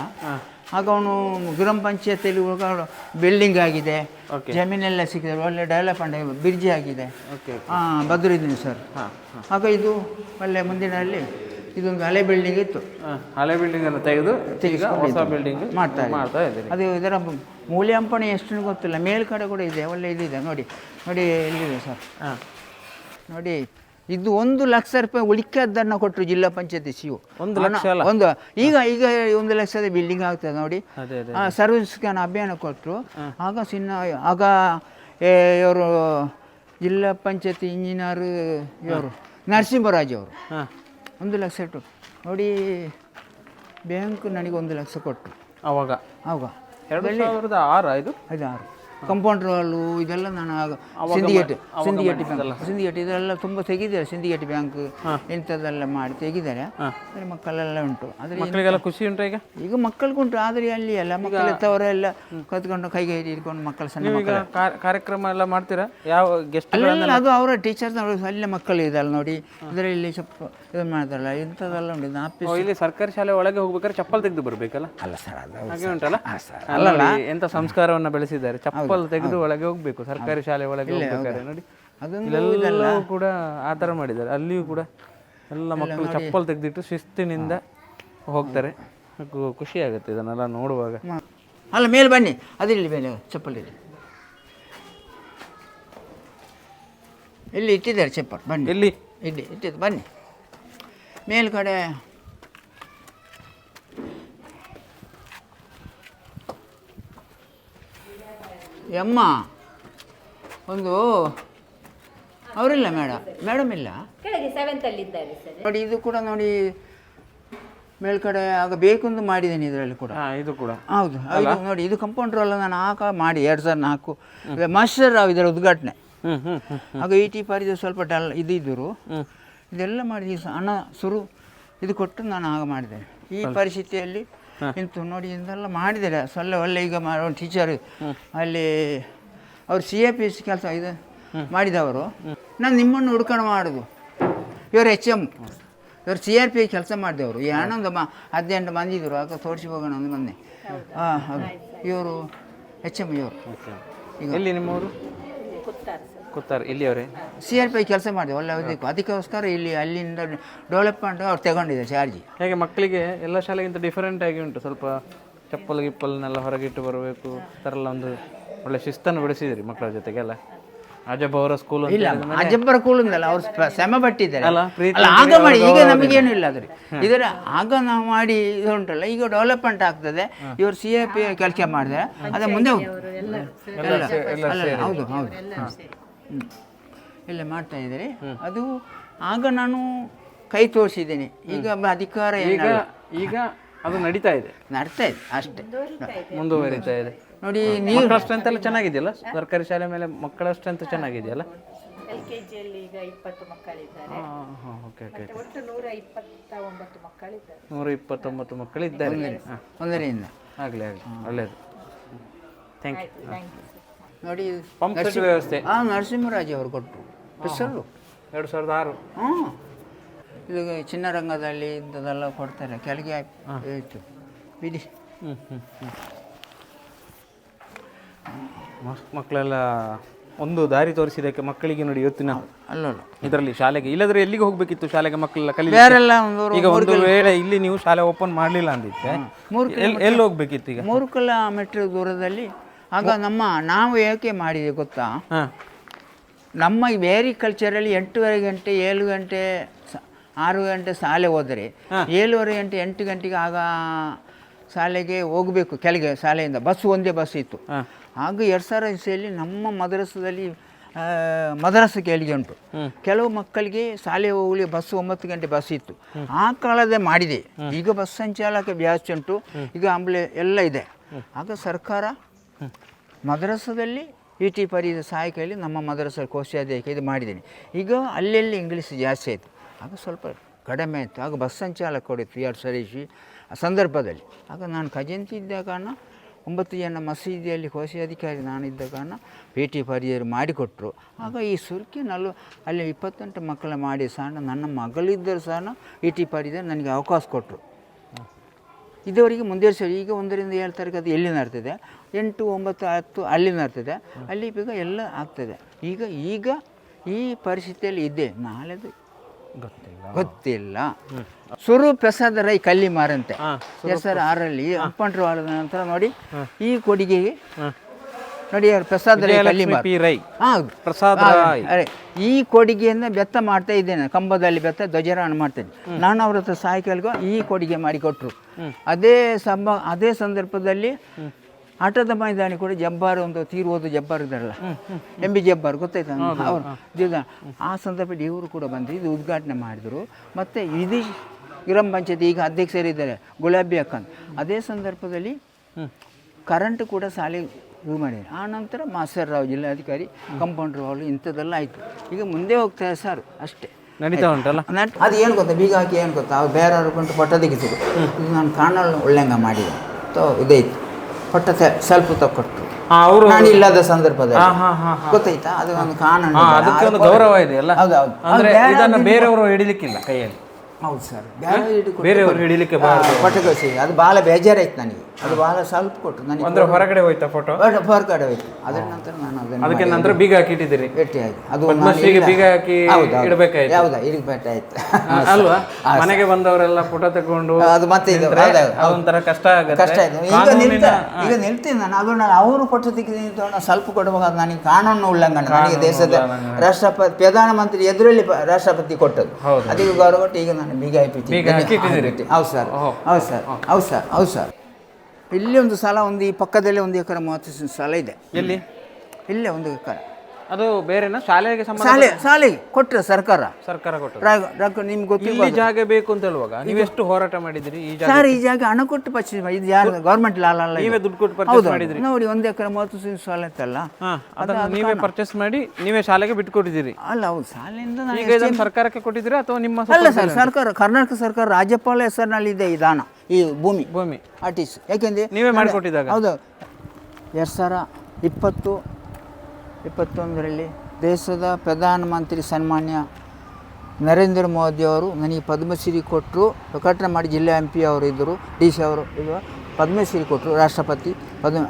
ಆಗ ಅವನು ಗ್ರಾಮ ಪಂಚಾಯತಿಯಲ್ಲಿ ಬಿಲ್ಡಿಂಗ್ ಆಗಿದೆ. ಜಮೀನೆಲ್ಲ ಸಿಕ್ಕಿದೆ ಒಳ್ಳೆ ಡೆವಲಪ್ಮೆಂಟ್ ಬ್ರಿಡ್ಜ್ ಆಗಿದೆ. ಓಕೆ ಹಾಂ ಬದ್ರಿದ್ದೀನಿ ಸರ್ ಆಗ ಇದು ಒಳ್ಳೆ ಮುಂದಿನಲ್ಲಿ ಇದೊಂದು ಹಳೆ ಬಿಲ್ಡಿಂಗ್ ಇತ್ತು. ಹಳೆ ಬಿಲ್ಡಿಂಗ್ ಅನ್ನು ತೆಗೆದು ಈಗ ಹೊಸ ಬಿಲ್ಡಿಂಗ್ ಮಾಡ್ತಾ ಇದ್ದಾರೆ. ಮಾಡ್ತಾ ಇದ್ದೀರಿ. ಅದು ಇದರ ಮೂಲ್ಯಾಂಪಣೆ ಎಷ್ಟು ಗೊತ್ತಿಲ್ಲ. ಮೇಲ್ಕಡೆ ಕೂಡ ಇದೆ. ಒಳ್ಳೆ ಇದಿದೆ. ನೋಡಿ ನೋಡಿ ಎಲ್ಲಿದೆ ಸರ್ ಹಾ. ನೋಡಿ ಇದು ಒಂದು ಲಕ್ಷ ರೂಪಾಯಿ ಉಳಿಕದ್ದನ್ನು ಕೊಟ್ಟರು ಜಿಲ್ಲಾ ಪಂಚಾಯತಿ ಸಿ ಒಂದು ಲಕ್ಷ ಅಲ್ಲ? ಒಂದು ಈಗ ಈಗ ಒಂದು ಲಕ್ಷದ ಬಿಲ್ಡಿಂಗ್ ಆಗ್ತದೆ ನೋಡಿ. ಅದೇ ಅದೇ ಸರ್ವಿಸ್ ಸ್ಕ್ಯಾನ್ ಅಭಿಯಾನ ಕೊಟ್ಟರು ಆಗ ಸಿನ್ನ ಆಗ ಏ, ಇವರು ಜಿಲ್ಲಾ ಪಂಚಾಯತಿ ಇಂಜಿನಿಯರ್ ಇವರು ನರಸಿಂಹರಾಜ್ ಅವರು. ಹಾ. ಒಂದು ಲಕ್ಷ ಇಟ್ಟು. ನೋಡಿ ಬ್ಯಾಂಕ್ ನನಗೆ ಒಂದು ಲಕ್ಷ ಕೊಟ್ಟರು ಅವಾಗ? ಆಗ ಎರಡು ಸಾವಿರದ ಆರು ಇದು? ಐದಾರು ಕಂಪೌಂಡರ್ ಹಾಲು ಇದೆಲ್ಲ ನಾನು ಆಗ ಸಿಂಧಿಗೇಟ್ ಸಿಂಡಿಗೇಟ್ ಬ್ಯಾಂಕ್ ಇದೆಲ್ಲ. ತುಂಬ ತೆಗಿದ್ದಾರೆ ಸಿಂಡಿಗೇಟ್ ಬ್ಯಾಂಕ್ ಇಂಥದ್ದೆಲ್ಲ ಮಾಡಿ ತೆಗಿದ್ದಾರೆ. ಆದರೆ ಮಕ್ಕಳೆಲ್ಲ ಉಂಟು. ಆದರೆ ಮಕ್ಕಳಿಗೆಲ್ಲ ಖುಷಿ ಉಂಟು ಈಗ? ಈಗ ಮಕ್ಕಳಿಗುಂಟು ಆದರೆ ಅಲ್ಲಿ ಎಲ್ಲ ಮಕ್ಕಳು ಎತ್ತವರೆಲ್ಲ ಕತ್ಕೊಂಡು ಕೈಗೆ ಹಿಡ್ಕೊಂಡು ಮಕ್ಕಳ ಸಣ್ಣ ಮಕ್ಕಳು. ಕಾರ್ಯಕ್ರಮ ಎಲ್ಲ ಮಾಡ್ತೀರಾ? ಯಾವ ಗೆಸ್ಟ್ ಅಲ್ಲ ಅದು ಅವರ ಟೀಚರ್ ಅಲ್ಲೇ ಮಕ್ಕಳು ಇದಲ್ಲ ನೋಡಿ. ಇದರಲ್ಲಿ ಸ್ವಲ್ಪ ಇದು ಮಾಡ್ತಾರಲ್ಲ ಇಂಥದ್ದೆಲ್ಲ ಉಂಟು ಆಫೀಸ್ ಇಲ್ಲಿ ಸರ್ಕಾರಿ ಶಾಲೆ ಒಳಗೆ ಹೋಗ್ಬೇಕಾದ್ರೆ ಚಪ್ಪಲ್ ತೆಗೆದು ಬರ್ಬೇಕಲ್ಲ? ಅಲ್ಲ ಸರ್ ಅದು ಹಾಗೆ ಉಂಟಲ್ಲ? ಸರ್. ಅಲ್ಲ ಎಂತ ಸಂಸ್ಕಾರವನ್ನ ಬೆಳೆಸಿದ್ದಾರೆ? ಚಪ್ಪಲ್ ತೆಗೆದು ಒಳಗೆ ಹೋಗ್ಬೇಕು ಸರ್ಕಾರಿ ಶಾಲೆ ಒಳಗೆ ಹೋಗ್ಬೇಕಾದ್ರೆ ನೋಡಿ. ಕೂಡ ಆ ಥರ ಮಾಡಿದ್ದಾರೆ. ಅಲ್ಲಿಯೂ ಕೂಡ ಎಲ್ಲ ಮಕ್ಕಳು ಚಪ್ಪಲ್ ತೆಗೆದಿಟ್ಟು ಶಿಸ್ತಿನಿಂದ ಹೋಗ್ತಾರೆ. ಖುಷಿ ಆಗುತ್ತೆ ಇದನ್ನೆಲ್ಲ ನೋಡುವಾಗ. ಅಲ್ಲ ಮೇಲೆ ಬನ್ನಿ. ಅದಿರಲಿ ಮೇಲೆ ಚಪ್ಪಲ್ ಇಲ್ಲಿ ಇಟ್ಟಿದ್ದಾರೆ ಚಪ್ಪಲ್. ಬನ್ನಿ. ಇಲ್ಲಿ ಇಲ್ಲಿ ಇಟ್ಟಿದ್ದು. ಬನ್ನಿ. ಮೇಲ್ಗಡೆ ಯಮ್ಮ ಒಂದು ಅವರಿಲ್ಲ ಮೇಡಮ್ ಮೇಡಮ್ ಇಲ್ಲ? ಕೆಳಗೆ ಸೆವೆಂತ್ ಅಲ್ಲಿ ಇದ್ದಾರೆ ಸರ್. ನೋಡಿ ಇದು ಕೂಡ ನೋಡಿ ಮೇಲ್ಕಡೆ ಆಗ ಬೇಕಂದು ಮಾಡಿದ್ದೇನೆ ಇದರಲ್ಲಿ ಕೂಡ. ಹಾ ಇದು ಕೂಡ. ಹೌದು ಹೌದು ನೋಡಿ ಇದು ಕಂಪೌಂಡರ್ ಅಲ್ಲ ನಾನು ಆಗ ಮಾಡಿ ಎರಡು ಸಾವಿರದ ನಾಲ್ಕು. ಮಾಸ್ಟರ್ ರಾವ್ ಇದರ ಉದ್ಘಾಟನೆ. ಹ್ಮ್ ಹ್ಮ್ ಹ್ಮ್ ಆಗ ಇ ಟಿ ಪಾರಿದ ಸ್ವಲ್ಪ ಡಲ್ ಇದು ಇದ್ದರು. ಇದೆಲ್ಲ ಮಾಡಿ ಈ ಸ- ಹಣ ಸುರು ಇದು ಕೊಟ್ಟು ನಾನು ಆಗ ಮಾಡಿದೆ ಈ ಪರಿಸ್ಥಿತಿಯಲ್ಲಿ ಇಂತು ನೋಡಿ ಇದೆಲ್ಲ ಮಾಡಿದ್ದಾರೆ. ಸೊಳ್ಳೆ ಒಳ್ಳೆ ಈಗ ಮಾಡೋ ಟೀಚರ್ ಅಲ್ಲಿ ಅವ್ರು ಸಿ ಎ ಪಿ ಎಸ್ ಕೆಲಸ ಇದು ಮಾಡಿದವರು. ನಾನು ನಿಮ್ಮನ್ನು ಹುಡ್ಕೊಂಡು ಮಾಡೋದು. ಇವರು ಎಚ್ ಎಂ ಇವರು ಸಿ ಆರ್ ಪಿ ಕೆಲಸ ಮಾಡಿದವರು. ಈ ಹನ್ನೊಂದು ಮ ಹದಿನೆಂಟು ಮಂದಿ ಇದ್ದರು ಆಗ ತೋರಿಸಿ ಹೋಗೋಣ ಒಂದು ಮೊನ್ನೆ. ಹಾಂ ಹೌದು. ಇವರು ಎಚ್ ಎಂ ಇವರು. ಈಗ ಎಲ್ಲಿ ನಿಮ್ಮವರು ಕೂತಾರೆ ಇಲ್ಲಿಯವರೇ? ಸಿ ಆರ್ ಪಿ ಕೆಲಸ ಮಾಡಿದೆ ಒಳ್ಳೆ ಅದಕ್ಕೆ ಅದಕ್ಕೋಸ್ಕರ ಇಲ್ಲಿ ಅಲ್ಲಿಂದ ಡೆವಲಪ್ಮೆಂಟ್ ಅವ್ರು ತಗೊಂಡಿದೆ ಚಾರ್ಜಿ ಹೇಗೆ ಮಕ್ಕಳಿಗೆ ಎಲ್ಲ ಶಾಲೆಗಿಂತ ಡಿಫರೆಂಟ್ ಆಗಿ ಉಂಟು ಸ್ವಲ್ಪ ಚಪ್ಪಲ್ ಗಿಪ್ಪಲ್ನೆಲ್ಲ ಹೊರಗಿಟ್ಟು ಬರಬೇಕು ಈ ಥರ ಎಲ್ಲ ಒಂದು ಒಳ್ಳೆ ಶಿಸ್ತನ್ನು ಬೆಳೆಸಿದಿರಿ ಮಕ್ಕಳ ಜೊತೆಗೆಲ್ಲ ಅಜಬ್ ಅವರ ಸ್ಕೂಲ್ ಇಲ್ಲ ಅಜಬ್ಬರ ಕೂಲಿಂದಲ್ಲ ಅವ್ರು ಸ್ಪ- ಶ್ರಮ ಪಟ್ಟಿದ್ದಾರೆ. ಅಲ್ಲ, ಆಗ ಮಾಡಿ ಈಗ ನಮಗೇನು ಇಲ್ಲ ಅದ್ರಿ ಇದರ ಆಗ ನಾವು ಮಾಡಿ ಇದು ಉಂಟಲ್ಲ ಈಗ ಡೆವಲಪ್ಮೆಂಟ್ ಆಗ್ತದೆ ಇವರು ಸಿ ಎ ಪಿ ಕೆಲಸ ಮಾಡಿದ್ರೆ ಅದೇ ಮುಂದೆ ಹೌದು ಹೌದು. ಇಲ್ಲ ಮಾಡ್ತಾ ಇದ್ದಾರೆ. ಅದು ಆಗ ನಾನು ಕೈ ತೋರಿಸಿದ್ದೇನೆ. ಈಗ ಅಧಿಕಾರ ಈಗ ಈಗ ಅದು ನಡೀತಾ ಇದೆ. ನಡೀತಾ ಇದೆ ಅಷ್ಟೇ. ಮುಂದುವರಿತಾ ಇದೆ. ನೋಡಿ ನೀವು ಅಷ್ಟಂತೆಲ್ಲ ಸ್ಟ್ರೆಂತ್ ಎಲ್ಲ ಚೆನ್ನಾಗಿದೆಯಲ್ಲ? ಸರ್ಕಾರಿ ಶಾಲೆ ಮೇಲೆ ಮಕ್ಕಳ ಸ್ಟ್ರೆಂತ್ ಚೆನ್ನಾಗಿದೆಯಲ್ಲ? ಎಲ್ ಕೆ ಜಿಯಲ್ಲಿ ಈಗ ಇಪ್ಪತ್ತು ಮಕ್ಕಳಿದ್ದಾರೆ. ಹಾಂ ಹಾಂ ಓಕೆ ಓಕೆ ಒಟ್ಟು ನೂರ ಇಪ್ಪತ್ತ ಒಂಬತ್ತು ಮಕ್ಕಳಿದ್ದಾರೆ. ನೂರ ಇಪ್ಪತ್ತೊಂಬತ್ತು ಮಕ್ಕಳು ಇದ್ದಾರೆ ಹಾಂ. ಒಂದರಿಂದ. ಆಗಲಿ ಆಗಲಿ. ಒಳ್ಳೆಯದು thank you thank you sir ನೋಡಿ ಪಂಪ್ ಸೆಟ್ ವ್ಯವಸ್ಥೆ. ಹಾಂ ನರಸಿಂಹರಾಜ್ ಅವರು ಕೊಟ್ಟರು. ಹೆಸರು? ಎರಡು ಸಾವಿರದ ಆರು. ಹ್ಞೂ ಇದು ಚಿನ್ನರಂಗದಲ್ಲಿ ಇಂಥದ್ದೆಲ್ಲ ಕೊಡ್ತಾರೆ. ಕೆಳಗೆ ಆಯ್ತು. ಬಿಡಿ. ಹ್ಞೂ ಹ್ಞೂ ಹ್ಞೂ ಮಕ್ಕಳೆಲ್ಲ ಒಂದು ದಾರಿ ತೋರಿಸಿದಕ್ಕೆ ಮಕ್ಕಳಿಗೆ ನೋಡಿ ಇವತ್ತಿನ ಅಲ್ಲಲ್ಲ ಇದರಲ್ಲಿ ಶಾಲೆಗೆ. ಇಲ್ಲದ್ರೆ ಎಲ್ಲಿಗೆ ಹೋಗಬೇಕಿತ್ತು ಶಾಲೆಗೆ ಮಕ್ಕಳೆಲ್ಲ ಕಲಿ ಬೇರೆಲ್ಲ ಈಗ ಒಂದು ವೇಳೆ ಇಲ್ಲಿ ನೀವು ಶಾಲೆ ಓಪನ್ ಮಾಡಲಿಲ್ಲ ಅಂದಿತ್ತೆ ಎಲ್ಲಿ ಹೋಗ್ಬೇಕಿತ್ತು ಈಗ? ಮೂರು ಕಿಲೋಮೀಟ್ರ್ ದೂರದಲ್ಲಿ ಆಗ ನಮ್ಮ ನಾವು ಏಕೆ ಮಾಡಿದೆ ಗೊತ್ತಾ? ನಮ್ಮ ಬೇರೆ ಕಲ್ಚರಲ್ಲಿ ಎಂಟೂವರೆ ಗಂಟೆ ಏಳು ಗಂಟೆ ಸ- ಆರು ಗಂಟೆ ಶಾಲೆ ಹೋದರೆ ಏಳುವರೆ ಗಂಟೆ ಎಂಟು ಗಂಟೆಗೆ ಆಗ ಶಾಲೆಗೆ ಹೋಗಬೇಕು ಕೆಳಗೆ ಶಾಲೆಯಿಂದ. ಬಸ್ ಒಂದೇ ಬಸ್ ಇತ್ತು. ಆಗ ಎರಡು ಸಾವಿರ ಇಸೆಯಲ್ಲಿ ನಮ್ಮ ಮದ್ರಸದಲ್ಲಿ ಆ, ಮದ್ರಸ ಕೆಳಗೆ ಉಂಟು. ಕೆಲವು ಮಕ್ಕಳಿಗೆ ಶಾಲೆ ಹೋಗಲಿ ಬಸ್ ಒಂಬತ್ತು ಗಂಟೆ ಬಸ್ ಇತ್ತು. ಆ ಕಾಲದೇ ಮಾಡಿದೆ. ಈಗ ಬಸ್ ಸಂಚಾಲಕ ಜಾಸ್ತಿ ಉಂಟು. ಈಗ ಆಂಬ್ಲೆ ಎಲ್ಲ ಇದೆ. ಆಗ ಸರ್ಕಾರ ಮದ್ರಸದಲ್ಲಿ ಇ ಟಿ ಪರಿದ ಸಹಾಯಕಲ್ಲಿ ನಮ್ಮ ಮದ್ರಸ ಕೋಶಾಧ್ಯಕ್ಷ ಇದು ಮಾಡಿದ್ದೀನಿ. ಈಗ ಅಲ್ಲೆಲ್ಲಿ ಇಂಗ್ಲೀಷ್ ಜಾಸ್ತಿ ಆಯಿತು. ಆಗ ಸ್ವಲ್ಪ ಕಡಿಮೆ ಆಯಿತು. ಆಗ ಬಸ್ ಸಂಚಾಲಕ ಕೊಡಿತು ಎರಡು ಸರಿ ಇಸಿ ಆ ಸಂದರ್ಭದಲ್ಲಿ. ಆಗ ನಾನು ಖಜಂತಿ ಇದ್ದ ಕಾರಣ ಒಂಬತ್ತು ಜನ ಮಸೀದಿಯಲ್ಲಿ ಕೋಶಾಧಿಕಾರಿ ನಾನಿದ್ದ ಕಾರಣ ಪಿ ಟಿ ಪರಿಯರು ಮಾಡಿಕೊಟ್ಟರು ಆಗ ಈ ಸುರ್ಕಿ ನಲ್ವ ಅಲ್ಲಿ ಇಪ್ಪತ್ತೆಂಟು ಮಕ್ಕಳ ಮಾಡಿ ಸಹ ನನ್ನ ಮಗಳಿದ್ದರೂ ಸಹ ಇ ಟಿ ಪರಿಯರು ನನಗೆ ಅವಕಾಶ ಕೊಟ್ಟರು ಇದುವರೆಗೆ ಮುಂದುವರಿಸಿ ಈಗ ಒಂದರಿಂದ ಏಳು ತಾರೀಕು ಅದು ಎಲ್ಲಿ ನಡ್ತದೆ? ಎಂಟು ಒಂಬತ್ತು ಹತ್ತು ಅಲ್ಲಿ ನಡ್ತದೆ. ಅಲ್ಲಿ ಬೇಗ ಎಲ್ಲ ಆಗ್ತದೆ. ಈಗ ಈಗ ಈ ಪರಿಸ್ಥಿತಿಯಲ್ಲಿ ಇದೆ. ನಾಳೆದು ಗೊತ್ತಿಲ್ಲ. ಗೊತ್ತಿಲ್ಲ. ಸುರು ಪ್ರಸಾದ ರೈ ಕಲ್ಲಿ ಮಾರಂತೆ ಎಸ್ ಎರಡು ಸಾವಿರ ಆರಲ್ಲಿ ಅಪ್ಪಂಟ್ರು ಆದ ನಂತರ ನೋಡಿ. ಈ ಕೊಡುಗೆಗೆ ನೋಡಿ ಅವ್ರು ಪ್ರಸಾದ ರೈ ಪಿ ಪ್ರಸಾದ್ ಹಾ, ರಾಯ್ ಅರೆ ಈ ಕೊಡುಗೆಯನ್ನು ಬೆತ್ತ ಮಾಡ್ತಾ ಇದ್ದೇನೆ ಕಂಬದಲ್ಲಿ ಬೆತ್ತ ಧ್ವಜಾರೋಹಣ ಮಾಡ್ತೇನೆ. ನಾನು ಅವ್ರ ಹತ್ರ ಸಾಯಂಕಾಲಗೂ ಈ ಕೊಡುಗೆ ಮಾಡಿಕೊಟ್ರು ಅದೇ ಸಂಬ ಅದೇ ಸಂದರ್ಭದಲ್ಲಿ ಆಟದ ಮೈದಾನಿ ಕೂಡ ಜಬ್ಬಾರ್ ಒಂದು ತೀರುವುದು ಜಬ್ಬಾರ್ ಇದ್ದಾರಲ್ಲ. ಎಂ ಬಿ ಜಬ್ಬಾರ್ ಗೊತ್ತಾಯ್ತಾ? ಅವರು ಜೀವನ ಆ ಸಂದರ್ಭದಲ್ಲಿ ಇವರು ಕೂಡ ಬಂದು ಇದು ಉದ್ಘಾಟನೆ ಮಾಡಿದರು. ಮತ್ತು ಇದು ಗ್ರಾಮ ಪಂಚಾಯತಿ ಈಗ ಅಧ್ಯಕ್ಷರಿದ್ದಾರೆ ಗುಲಾಬಿ ಅಕ್ಕ ಅಂತ. ಅದೇ ಸಂದರ್ಭದಲ್ಲಿ ಕರೆಂಟ್ ಕೂಡ ಶಾಲೆ ಇದು ಮಾಡಿ ಆ ನಂತರ ಮಾಸ್ತರ್ ರಾವ್ ಜಿಲ್ಲಾಧಿಕಾರಿ ಕಂಪೌಂಡರ್ ಅವರು ಇಂಥದ್ದೆಲ್ಲ ಆಯಿತು. ಈಗ ಮುಂದೆ ಹೋಗ್ತಾರೆ ಸರ್ ಅಷ್ಟೇ. ನಡೀತಾ ಉಂಟಲ್ಲ? ಅದು ಏನು ಗೊತ್ತಾ? ಬೀಗ ಹಾಕಿ ಏನು ಗೊತ್ತಾ? ಅವ್ರು ಬೇರೆಯವ್ರು ಬಂದು ಪಟ್ಟ ತೆಗಿತಿದ್ರು. ಇದು ನಾನು ಕಾಣಲು ಒಳ್ಳೆಂಗ ಮಾಡಿದೆ. ತೋ ಇದಾಯ್ತು. ಪಟ್ಟ ಸೆಲ್ಫ್ ಸ್ವಲ್ಪ ಅವರು ನಾನು ಇಲ್ಲದ ಸಂದರ್ಭದಲ್ಲಿ. ಗೊತ್ತಾಯ್ತಾ? ಅದು ಒಂದು ಕಾನೂನು ಅದಕ್ಕೆ ಒಂದು ಗೌರವ ಇದೆ ಅಲ್ಲ? ಹೌದು ಹೌದು. ಅಂದ್ರೆ ಇದನ್ನು ಬೇರೆಯವರು ಹಿಡಿಲಿಕ್ಕಿಲ್ಲ ಕೈಯಲ್ಲಿ. ಹೌದು ಸರ್. ಬೇರೆಯವರು ಹಿಡಿಲಿಕ್ಕೆ ಪಟ್ಟ ಕಳಿಸಿ ಅದು ಭಾಳ ಬೇಜಾರಾಯ್ತು ನನಗೆ. ಅದು ಬಹಳ ಸ್ವಲ್ಪ ಕೊಟ್ಟು ನನಗೆ ಅಂದ್ರೆ ಹೊರಗಡೆ ಹೋಯ್ತಾ ಫೋಟೋ ಹೊರಗಡೆ ಹೋಯ್ತು. ಅದರ ನಂತರ ನಾನು ಅದನ್ನು ಅದಕ್ಕೆ ನಂತರ ಬೀಗ ಹಾಕಿಟ್ಟಿದ್ದೀರಿ? ಆಯ್ತು ಅದು ಪದ್ಮಶ್ರೀಗೆ ನಾನು ಬೀಗ ಹಾಕಿ ಹೌದು, ಹೌದು. ಇಡ್ಬೇಕಾಯ್ತು. ಹೌದಾ ಇಲ್ಲಿಗೆ ಭೇಟಿ ಆಯ್ತು. ಅಲ್ವಾ? ಮನೆಗೆ ಬಂದವರೆಲ್ಲ ಫೋಟೋ ತಗೊಂಡು ಅದು ಮತ್ತೆ ಇದು ನಿಂತ್ರೆ ಹೌದು, ಹೌದು. ಅದೊಂಥರ ಕಷ್ಟ ಆಗುತ್ತೆ. ಕಷ್ಟ ಆಯ್ತು. ಈಗ ನಿಂತ ಈಗ ನಿಲ್ತೀನಿ ನಾನು. ಅದು ನಾನು ಅವರು ಕೊಟ್ಟದಕ್ಕೆ ತೆಗೆದು ಸ್ವಲ್ಪ ಕೊಡಬೇಕಾದ ನನಗೆ ಕಾನೂನು ಉಲ್ಲಂಘನೆ. ನನಗೆ ದೇಶದ ರಾಷ್ಟ್ರಪತಿ ಪ್ರಧಾನಮಂತ್ರಿ ಎದುರಲ್ಲಿ ಪ- ರಾಷ್ಟ್ರಪತಿ ಕೊಟ್ಟದ್ದು. ಹೌದು. ಅದಕ್ಕೆ ಗೌರವ ಕೊಟ್ಟು ಈಗ ನಾನು ಬೀಗ ಹಾಕಿ? ಹೌದು ಸರ್. ಓಹೋ. ಹೌದು ಸರ್. ಹೌದು ಸರ್. ಹೌದು ಸರ್. ಇಲ್ಲಿ ಒಂದು ಸ್ಥಳ ಒಂದು ಈ ಪಕ್ಕದಲ್ಲೇ ಒಂದು ಎಕರೆ ಮೂವತ್ತು ಸೆಂಟ್ ಸ್ಥಳ ಇದೆ ಎಲ್ಲಿ ಇಲ್ಲೇ ಒಂದು ಎಕರೆ ಅದು ಬೇರೆನಾ? ಶಾಲೆಗೆ ಸಂಬಂಧ ಶಾಲೆ ಶಾಲೆಗೆ ಕೊಟ್ಟರೆ ಸರ್ಕಾರ. ಸರ್ಕಾರ ಕೊಟ್ಟರು. ರಾ- ರಾಕ- ನಿಮ್ಗೆ ಗೊತ್ತಿಲ್ಲ ಇಲ್ಲಿ ಜಾಗ ಬೇಕು ಅಂತ ಹೇಳುವಾಗ ನೀವೆಷ್ಟು ಹೋರಾಟ ಮಾಡಿದ್ರಿ ಈ ಜಾಗ ಸರ್ ಈ ಜಾಗ ಹಣ ಕೊಟ್ಟು ಪರ್ಚೇಸ್ ಇದು ಯಾರು ಗೌರ್ಮೆಂಟ್ ಲಾಲ್ ಅಲ್ಲ ನೀವೇ ದುಡ್ಡು ಕೊಟ್ಟು ಪರ್ಚೇಸ್ ಮಾಡಿದ್ರಿ. ನೋಡಿ ಒಂದು ಎಕರೆ ಮೂವತ್ತು ಸೆಂಟ್ ಸಾಲ ಇತ್ತಲ್ಲ ಹಾ ಅದನ್ನು ನೀವೇ ಪರ್ಚೇಸ್ ಮಾಡಿ ನೀವೇ ಶಾಲೆಗೆ ಬಿಟ್ಕೊಟ್ಟಿದ್ದೀರಿ ಅಲ್ಲ ಹೌದು ಶಾಲೆಯಿಂದ ನಾನು ಈಗ ಇದನ್ನು ಸರ್ಕಾರಕ್ಕೆ ಕೊಟ್ಟಿದ್ದೀರಾ ಅಥವಾ ನಿಮ್ಮ ಅಲ್ಲ ಸರ್ ಸರ್ಕಾರ ಕರ್ನಾಟಕ ಸರ್ಕಾರ ರಾಜ್ಯಪಾಲ ಹೆಸರಿನಲ್ಲಿ ಇದೆ ಈ ದಾನ ಈ ಭೂಮಿ. ಭೂಮಿ. ಆರ್ಟಿಸ್ ಯಾಕೆಂದ್ರೆ ನೀವೇ ಮಾಡಿಕೊಟ್ಟಿದ್ದಾಗ? ಹೌದು. ಎರಡು ಸಾವಿರ ಇಪ್ಪತ್ತು ಇಪ್ಪತ್ತೊಂದರಲ್ಲಿ ದೇಶದ ಪ್ರಧಾನಮಂತ್ರಿ ಸನ್ಮಾನ್ಯ ನರೇಂದ್ರ ಮೋದಿ ಅವರು ನನಗೆ ಪದ್ಮಶ್ರೀ ಕೊಟ್ಟರು. ಪ್ರಕಟಣೆ ಮಾಡಿ ಜಿಲ್ಲಾ ಎಂ ಪಿ ಅವರು ಇದ್ದರು. ಡಿ ಸಿ ಅವರು ಇದು ಪದ್ಮಶ್ರೀ ಕೊಟ್ಟರು. ರಾಷ್ಟ್ರಪತಿ, ಪದ್ಮ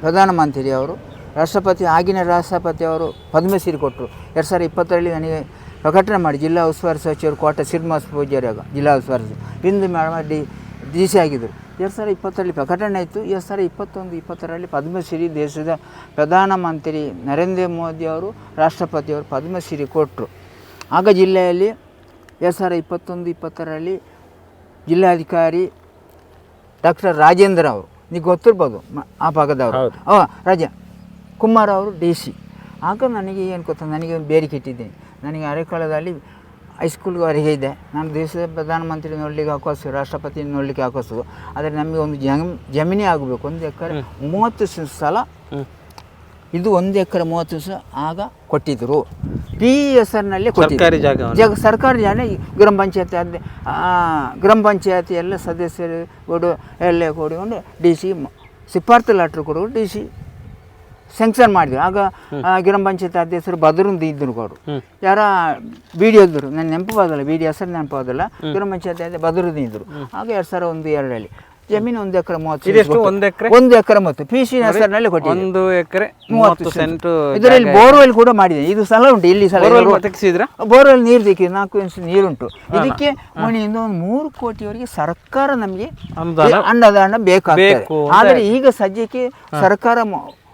ಪ್ರಧಾನಮಂತ್ರಿ ಅವರು. ರಾಷ್ಟ್ರಪತಿ ಆಗಿನ ರಾಷ್ಟ್ರಪತಿ ಅವರು ಪದ್ಮಶ್ರೀ ಕೊಟ್ಟರು. ಎರಡು ಸಾವಿರದ ಇಪ್ಪತ್ತರಲ್ಲಿ ನನಗೆ ಪ್ರಕಟಣೆ ಮಾಡಿ ಜಿಲ್ಲಾ ಉಸ್ತುವಾರಿ ಸಚಿವರು ಕೋಟೆ ಶ್ರೀನಿವಾಸ ಪೂಜಾರಿ ಜಿಲ್ಲಾ ಉಸ್ತುವಾರಿ. ಇಂದು ಡಿ ಡಿ ಸಿ ಆಗಿದ್ದರು. ಎರಡು ಸಾವಿರ ಇಪ್ಪತ್ತರಲ್ಲಿ ಪ್ರಕಟಣೆ ಆಯಿತು. ಎರಡು ಸಾವಿರ ಇಪ್ಪತ್ತೊಂದು ಇಪ್ಪತ್ತರಲ್ಲಿ ಪದ್ಮಶ್ರೀ ದೇಶದ ಪ್ರಧಾನಮಂತ್ರಿ ನರೇಂದ್ರ ಮೋದಿ ಅವರು ರಾಷ್ಟ್ರಪತಿಯವರು ಪದ್ಮಶ್ರೀ ಕೊಟ್ಟರು ಆಗ ಜಿಲ್ಲೆಯಲ್ಲಿ ಎರಡು ಸಾವಿರ ಇಪ್ಪತ್ತೊಂದು ಇಪ್ಪತ್ತರಲ್ಲಿ ಜಿಲ್ಲಾಧಿಕಾರಿ ಡಾಕ್ಟರ್ ರಾಜೇಂದ್ರ ಅವರು ನೀವು ಗೊತ್ತಿರ್ಬೋದು ಮ- ಆ ಭಾಗದವರು. ಹಾಂ ರಾಜ ಕುಮಾರ್ ಅವರು ಡಿ ಸಿ. ಆಗ ನನಗೆ ಏನು ಗೊತ್ತ ನನಗೆ ಒಂದು ಬೇಡಿಕೆ ಇಟ್ಟಿದ್ದೇನೆ. ನನಗೆ ಅರೆಕಾಲದಲ್ಲಿ ಹೈಸ್ಕೂಲ್ವರೆಗೆ ಇದೆ. ನಾನು ದೇಶದ ಪ್ರಧಾನಮಂತ್ರಿ ನೋಡಲಿಕ್ಕೆ ಹಾಕೋಸು ರಾಷ್ಟ್ರಪತಿ ನೋಡಲಿಕ್ಕೆ ಹಾಕೋಸು. ಆದರೆ ನಮಗೆ ಒಂದು ಜಮ್ ಜಮೀನೇ ಆಗಬೇಕು. ಒಂದು ಎಕರೆ ಮೂವತ್ತು ಸಲ ಇದು ಒಂದು ಎಕರೆ ಮೂವತ್ತು ಸಲ ಆಗ ಕೊಟ್ಟಿದ್ದರು ಪಿ ಹೆಸರಿನಲ್ಲಿ ಸರ್ಕಾರಿ. ಜಾಗ ಸರ್ಕಾರಿ ಜಾಗ ಗ್ರಾಮ ಪಂಚಾಯತಿ ಅದೇ ಗ್ರಾಮ ಪಂಚಾಯತಿ ಎಲ್ಲ ಸದಸ್ಯರು ಕೊಡು ಎಲ್ಲ ಕೊಡಿಕೊಂಡು ಡಿ ಸಿ ಸಿಫಾರ್ತು ಲಾಟ್ರು ಕೊಡು ಡಿ ಸಿ ಸ್ಯಾಂಕ್ಷನ್ ಮಾಡಿದ್ವಿ. ಆಗ ಆ, ಗ್ರಾಮ ಪಂಚಾಯತ್ ಅಧ್ಯಕ್ಷರು ಬದರುಂದ ಇದ್ರು ಅವರು. ಯಾರ ಬಿ ಇದ್ರು ನನ್ನ ನೆನಪಾದಲ್ಲ ಬಿ ಡಿ ಹೆಸರು ನೆನಪಾದಲ್ಲ ಗ್ರಾಮ ಪಂಚಾಯತ್ ಅಧ್ಯಕ್ಷ ಬದರುಂದ ಇದ್ದರು ಆಗ ಎರಡು ಸಾವಿರ ಒಂದು ಎರಡರಲ್ಲಿ ಜಮೀನು ಒಂದು ಎಕರೆ ಮೂವತ್ತು ಒಂದು ಎಕರೆ? ಒಂದು ಎಕರೆ ಮತ್ತು ಪಿ ಸಿ ಹೆಸರಿನಲ್ಲಿ ಕೊಟ್ಟು ಒಂದು ಎಕರೆ ಮೂವತ್ತು ಸೆಂಟ್ ಇದರಲ್ಲಿ ಬೋರ್ವೆಲ್ ಕೂಡ ಮಾಡಿದೆ ಇದು ಸಲ ಉಂಟು ಇಲ್ಲಿ ಸಲ ಬೋರ್ವೆಲ್ ನೀರು ಸಿಕ್ಕಿದೆ ನಾಲ್ಕು ಇಂಚು ನೀರುಂಟು. ಇದಕ್ಕೆ ಮಣಿಯಿಂದ ಒಂದು ಮೂರು ಕೋಟಿವರೆಗೆ ಸರ್ಕಾರ ನಮಗೆ ಅನುದಾನ ಅನ್ನದಾನ ಬೇಕಾಗ್ತದೆ. ಬೇಕು ಆದರೆ ಈಗ ಸದ್ಯಕ್ಕೆ ಸರ್ಕಾರ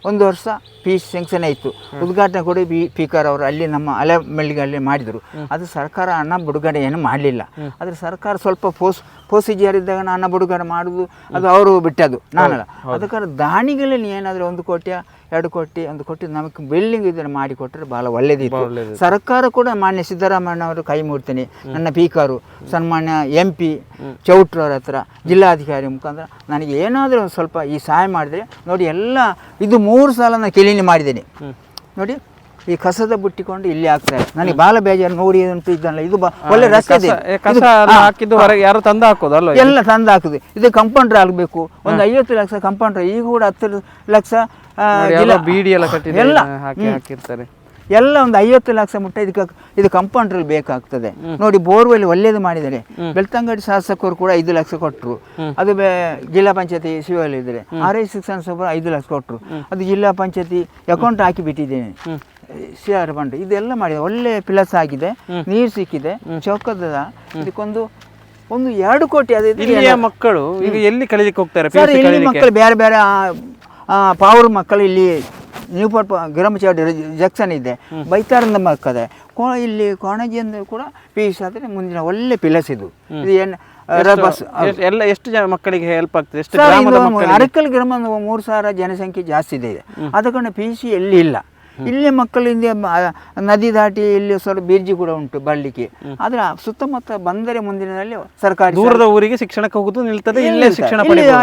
ಒಂದು ವರ್ಷ ಪಿ ಸ್ಯಾಂಕ್ಷನ್ ಆಯಿತು. ಉದ್ಘಾಟನೆ ಕೂಡ ಬಿ ಪೀಕರ್ ಅವರು ಅಲ್ಲಿ ನಮ್ಮ ಅಲೆ ಮಳ್ಳಿಗೆ ಮಾಡಿದರು. ಅದು ಸರ್ಕಾರ ಹಣ ಬಿಡುಗಡೆ ಏನು ಮಾಡಲಿಲ್ಲ. ಆದರೆ ಸರ್ಕಾರ ಸ್ವಲ್ಪ ಪೋಸ್ ಪ್ರೊಸೀಜರ್ ಇದ್ದಾಗ ಹಣ ಬಿಡುಗಡೆ ಮಾಡೋದು ಅದು ಅವರು ಬಿಟ್ಟದು ನಾನಲ್ಲ. ಅದಕ್ಕಾದ್ರೆ ದಾನಿಗಳಲ್ಲಿ ಏನಾದರೂ ಒಂದು ಕೋಟಿಯ ಎರಡು ಕೋಟಿ ಒಂದು ಕೋಟಿ ನಮಗೆ ಬಿಲ್ಡಿಂಗ್ ಇದನ್ನು ಮಾಡಿಕೊಟ್ಟರೆ ಬಹಳ ಒಳ್ಳೆಯದಿತ್ತು ಸರ್ಕಾರ ಕೂಡ ಮಾನ್ಯ ಸಿದ್ದರಾಮಯ್ಯ ಅವರು ಕೈ ಮುಡ್ತೀನಿ ನನ್ನ ಪೀಕರು ಸನ್ಮಾನ್ಯ ಎಂ ಪಿ ಚೌಟ್ರವ್ರ ಹತ್ರ ಜಿಲ್ಲಾಧಿಕಾರಿ ಮುಖಾಂತರ ನನಗೆ ಏನಾದರೂ ಒಂದು ಸ್ವಲ್ಪ ಈ ಸಹಾಯ ಮಾಡಿದರೆ ನೋಡಿ ಎಲ್ಲ ಇದು ಮೂರು ಸಲ ನಾನು ಕ್ಲೀನ್ ಮಾಡಿದ್ದೀನಿ. ನೋಡಿ ಈ ಕಸದ ಬುಟ್ಟಿಕೊಂಡು ಇಲ್ಲಿ ಹಾಕ್ತಾರೆ ನನಗೆ ಬಾಲ ಬೇಜಾರು ನೋಡಿ ಅಂತ ಇದ್ದಲ್ಲ ಇದು ಒಳ್ಳೆ ರಸ್ತೆ ಇದೆ. ಹಾಕಿದ್ದು ಹೊರಗೆ ಯಾರು ತಂದು ಹಾಕೋದು ಅಲ್ಲ ಎಲ್ಲ ತಂದು ಹಾಕುದು. ಇದು ಕಂಪೌಂಡರ್ ಆಗಬೇಕು. ಒಂದು ಐವತ್ತು ಲಕ್ಷ ಕಂಪೌಂಡರ್ ಈಗ ಕೂಡ ಹತ್ತು ಲಕ್ಷ ಬೀಡಿ ಎಲ್ಲ ಎಲ್ಲ. ಹಾಕಿ ಹಾಕಿರ್ತಾರೆ. ಎಲ್ಲ ಒಂದು ಐವತ್ತು ಲಕ್ಷ ಮುಟ್ಟ ಇದಕ್ಕೆ ಇದು ಕಂಪೌಂಡ್ರಲ್ಲಿ ಬೇಕಾಗ್ತದೆ. ನೋಡಿ ಬೋರ್ವೆಲ್ ಒಳ್ಳೇದು ಮಾಡಿದ್ದಾರೆ. ಬೆಳ್ತಂಗಡಿ ಶಾಸಕರು ಕೂಡ ಐದು ಲಕ್ಷ ಕೊಟ್ಟರು ಅದು ಜಿಲ್ಲಾ ಪಂಚಾಯತಿ ಶಿವಲ್ಲಿ ಇದ್ದಾರೆ. ಆರ್ ಐ ಶಿಕ್ಷಣ ಸಭಾ ಐದು ಲಕ್ಷ ಕೊಟ್ಟರು ಅದು ಜಿಲ್ಲಾ ಪಂಚಾಯತಿ ಅಕೌಂಟ್ ಹಾಕಿ ಬಿಟ್ಟಿದ್ದೇನೆ ಸಿ ಆರ್ ಫಂಡ್ ಇದೆಲ್ಲ ಮಾಡಿದೆ ಒಳ್ಳೆ ಪ್ಲಸ್ ಆಗಿದೆ. ನೀರು ಸಿಕ್ಕಿದೆ. ಚೌಕದ ಇದಕ್ಕೊಂದು ಒಂದು ಎರಡು ಕೋಟಿ ಅದೇ ಮಕ್ಕಳು ಈಗ ಎಲ್ಲಿ ಕಲಿಲಿಕ್ಕೆ ಹೋಗ್ತಾರೆ? ಮಕ್ಕಳು ಬೇರೆ ಬೇರೆ ಪಾವರ್ ಮಕ್ಕಳು ಇಲ್ಲಿ ನ್ಯೂಪರ್ ಗ್ರಾಮ ಪಂಚಾಯತ್ ಜಂಕ್ಷನ್ ಇದೆ. ಬೈತಾರಿಂದ ಮಕ್ಕದೆ ಕೋ ಇಲ್ಲಿ ಅಂದ್ರೆ ಕೂಡ ಪಿ ಯು ಸಿ ಆದರೆ ಮುಂದಿನ ಒಳ್ಳೆ ಪಿಲಸ್ ಇದು. ಇದು ಏನು ಬಸ್ ಎಲ್ಲ ಎಷ್ಟು ಜನ ಮಕ್ಕಳಿಗೆ ಹೆಲ್ಪ್ ಆಗ್ತದೆ? ಎಷ್ಟು ಅರಕಲ್ ಗ್ರಾಮ ಮೂರು ಸಾವಿರ ಜನಸಂಖ್ಯೆ ಜಾಸ್ತಿ ಇದೆ. ಅದಕ್ಕೊಂಡು ಪಿ ಯು ಸಿ ಎಲ್ಲಿ ಇಲ್ಲ. ಇಲ್ಲಿ ಮಕ್ಕಳಿಂದ ನದಿ ದಾಟಿ ಇಲ್ಲಿ ಸ್ವಲ್ಪ ಬಿರ್ಜಿ ಕೂಡ ಉಂಟು ಬರ್ಲಿಕ್ಕೆ. ಆದ್ರೆ ಸುತ್ತಮುತ್ತ ಬಂದರೆ ಮುಂದಿನದಲ್ಲಿ ಸರ್ಕಾರಿ ದೂರದ ಊರಿಗೆ ಶಿಕ್ಷಣಕ್ಕೆ ಹೋಗುದು ನಿಲ್ತದೆ ಇಲ್ಲೇ ಶಿಕ್ಷಣ.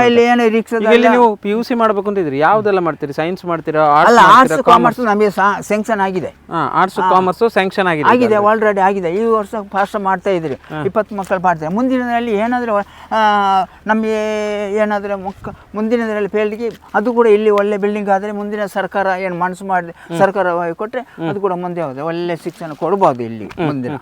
ಇಲ್ಲಿ- ಏನು ರಿಕ್ಷಾದ ಈಗ ನೀವು ಪಿ ಯು ಸಿ ಮಾಡ್ಬೇಕು ಅಂತ ಇದ್ರಿ ಯಾವ್ದೆಲ್ಲ ಮಾಡ್ತೀರಿ? ಸೈನ್ಸ್ ಮಾಡ್ತೀರಾ ಅಲ್ಲ ಆರ್ಟ್ಸ್ ಆರ್ಟ್ಸ್ ಕಾಮರ್ಸ್ ನಮಗೆ ಸ್ಯಾಂಕ್ಷನ್ ಆಗಿದೆ. ಆರ್ಟ್ಸ್ ಕಾಮರ್ಸ್ ಸ್ಯಾಂಕ್ಷನ್ ಆಗಿದೆ ಆಗಿದೆ ಆಲ್ರೆಡಿ ಆಗಿದೆ. ಈ ವರ್ಷ ಫಾಸ್ಟ್ ಮಾಡ್ತಾ ಇದ್ರಿ ಇಪ್ಪತ್ತು ಮಕ್ಕಳು ಮಾಡ್ತಾರೆ. ಮುಂದಿನದಲ್ಲಿ ಏನಾದರೂ ನಮಗೆ ಏನಾದರೂ ಮುಕ್ಕ ಮುಂದಿನದರಲ್ಲಿ ಫೇಲ್ಡ್ಗೆ ಅದು ಕೂಡ ಇಲ್ಲಿ ಒಳ್ಳೆ ಬಿಲ್ಡಿಂಗ್ ಆದರೆ ಮುಂದಿನ ಸರ್ಕಾರ ಏನು ಮನಸ್ಸು ಮಾಡಿದೆ ಸರ್ಕಾರವಾಗಿ ಕೊಟ್ಟರೆ ಅದು ಕೂಡ ಮುಂದೆ ಹೋಗುತ್ತೆ. ಒಳ್ಳೆ ಶಿಕ್ಷಣ ಕೊಡ್ಬೋದು ಇಲ್ಲಿ ಮುಂದಿನ.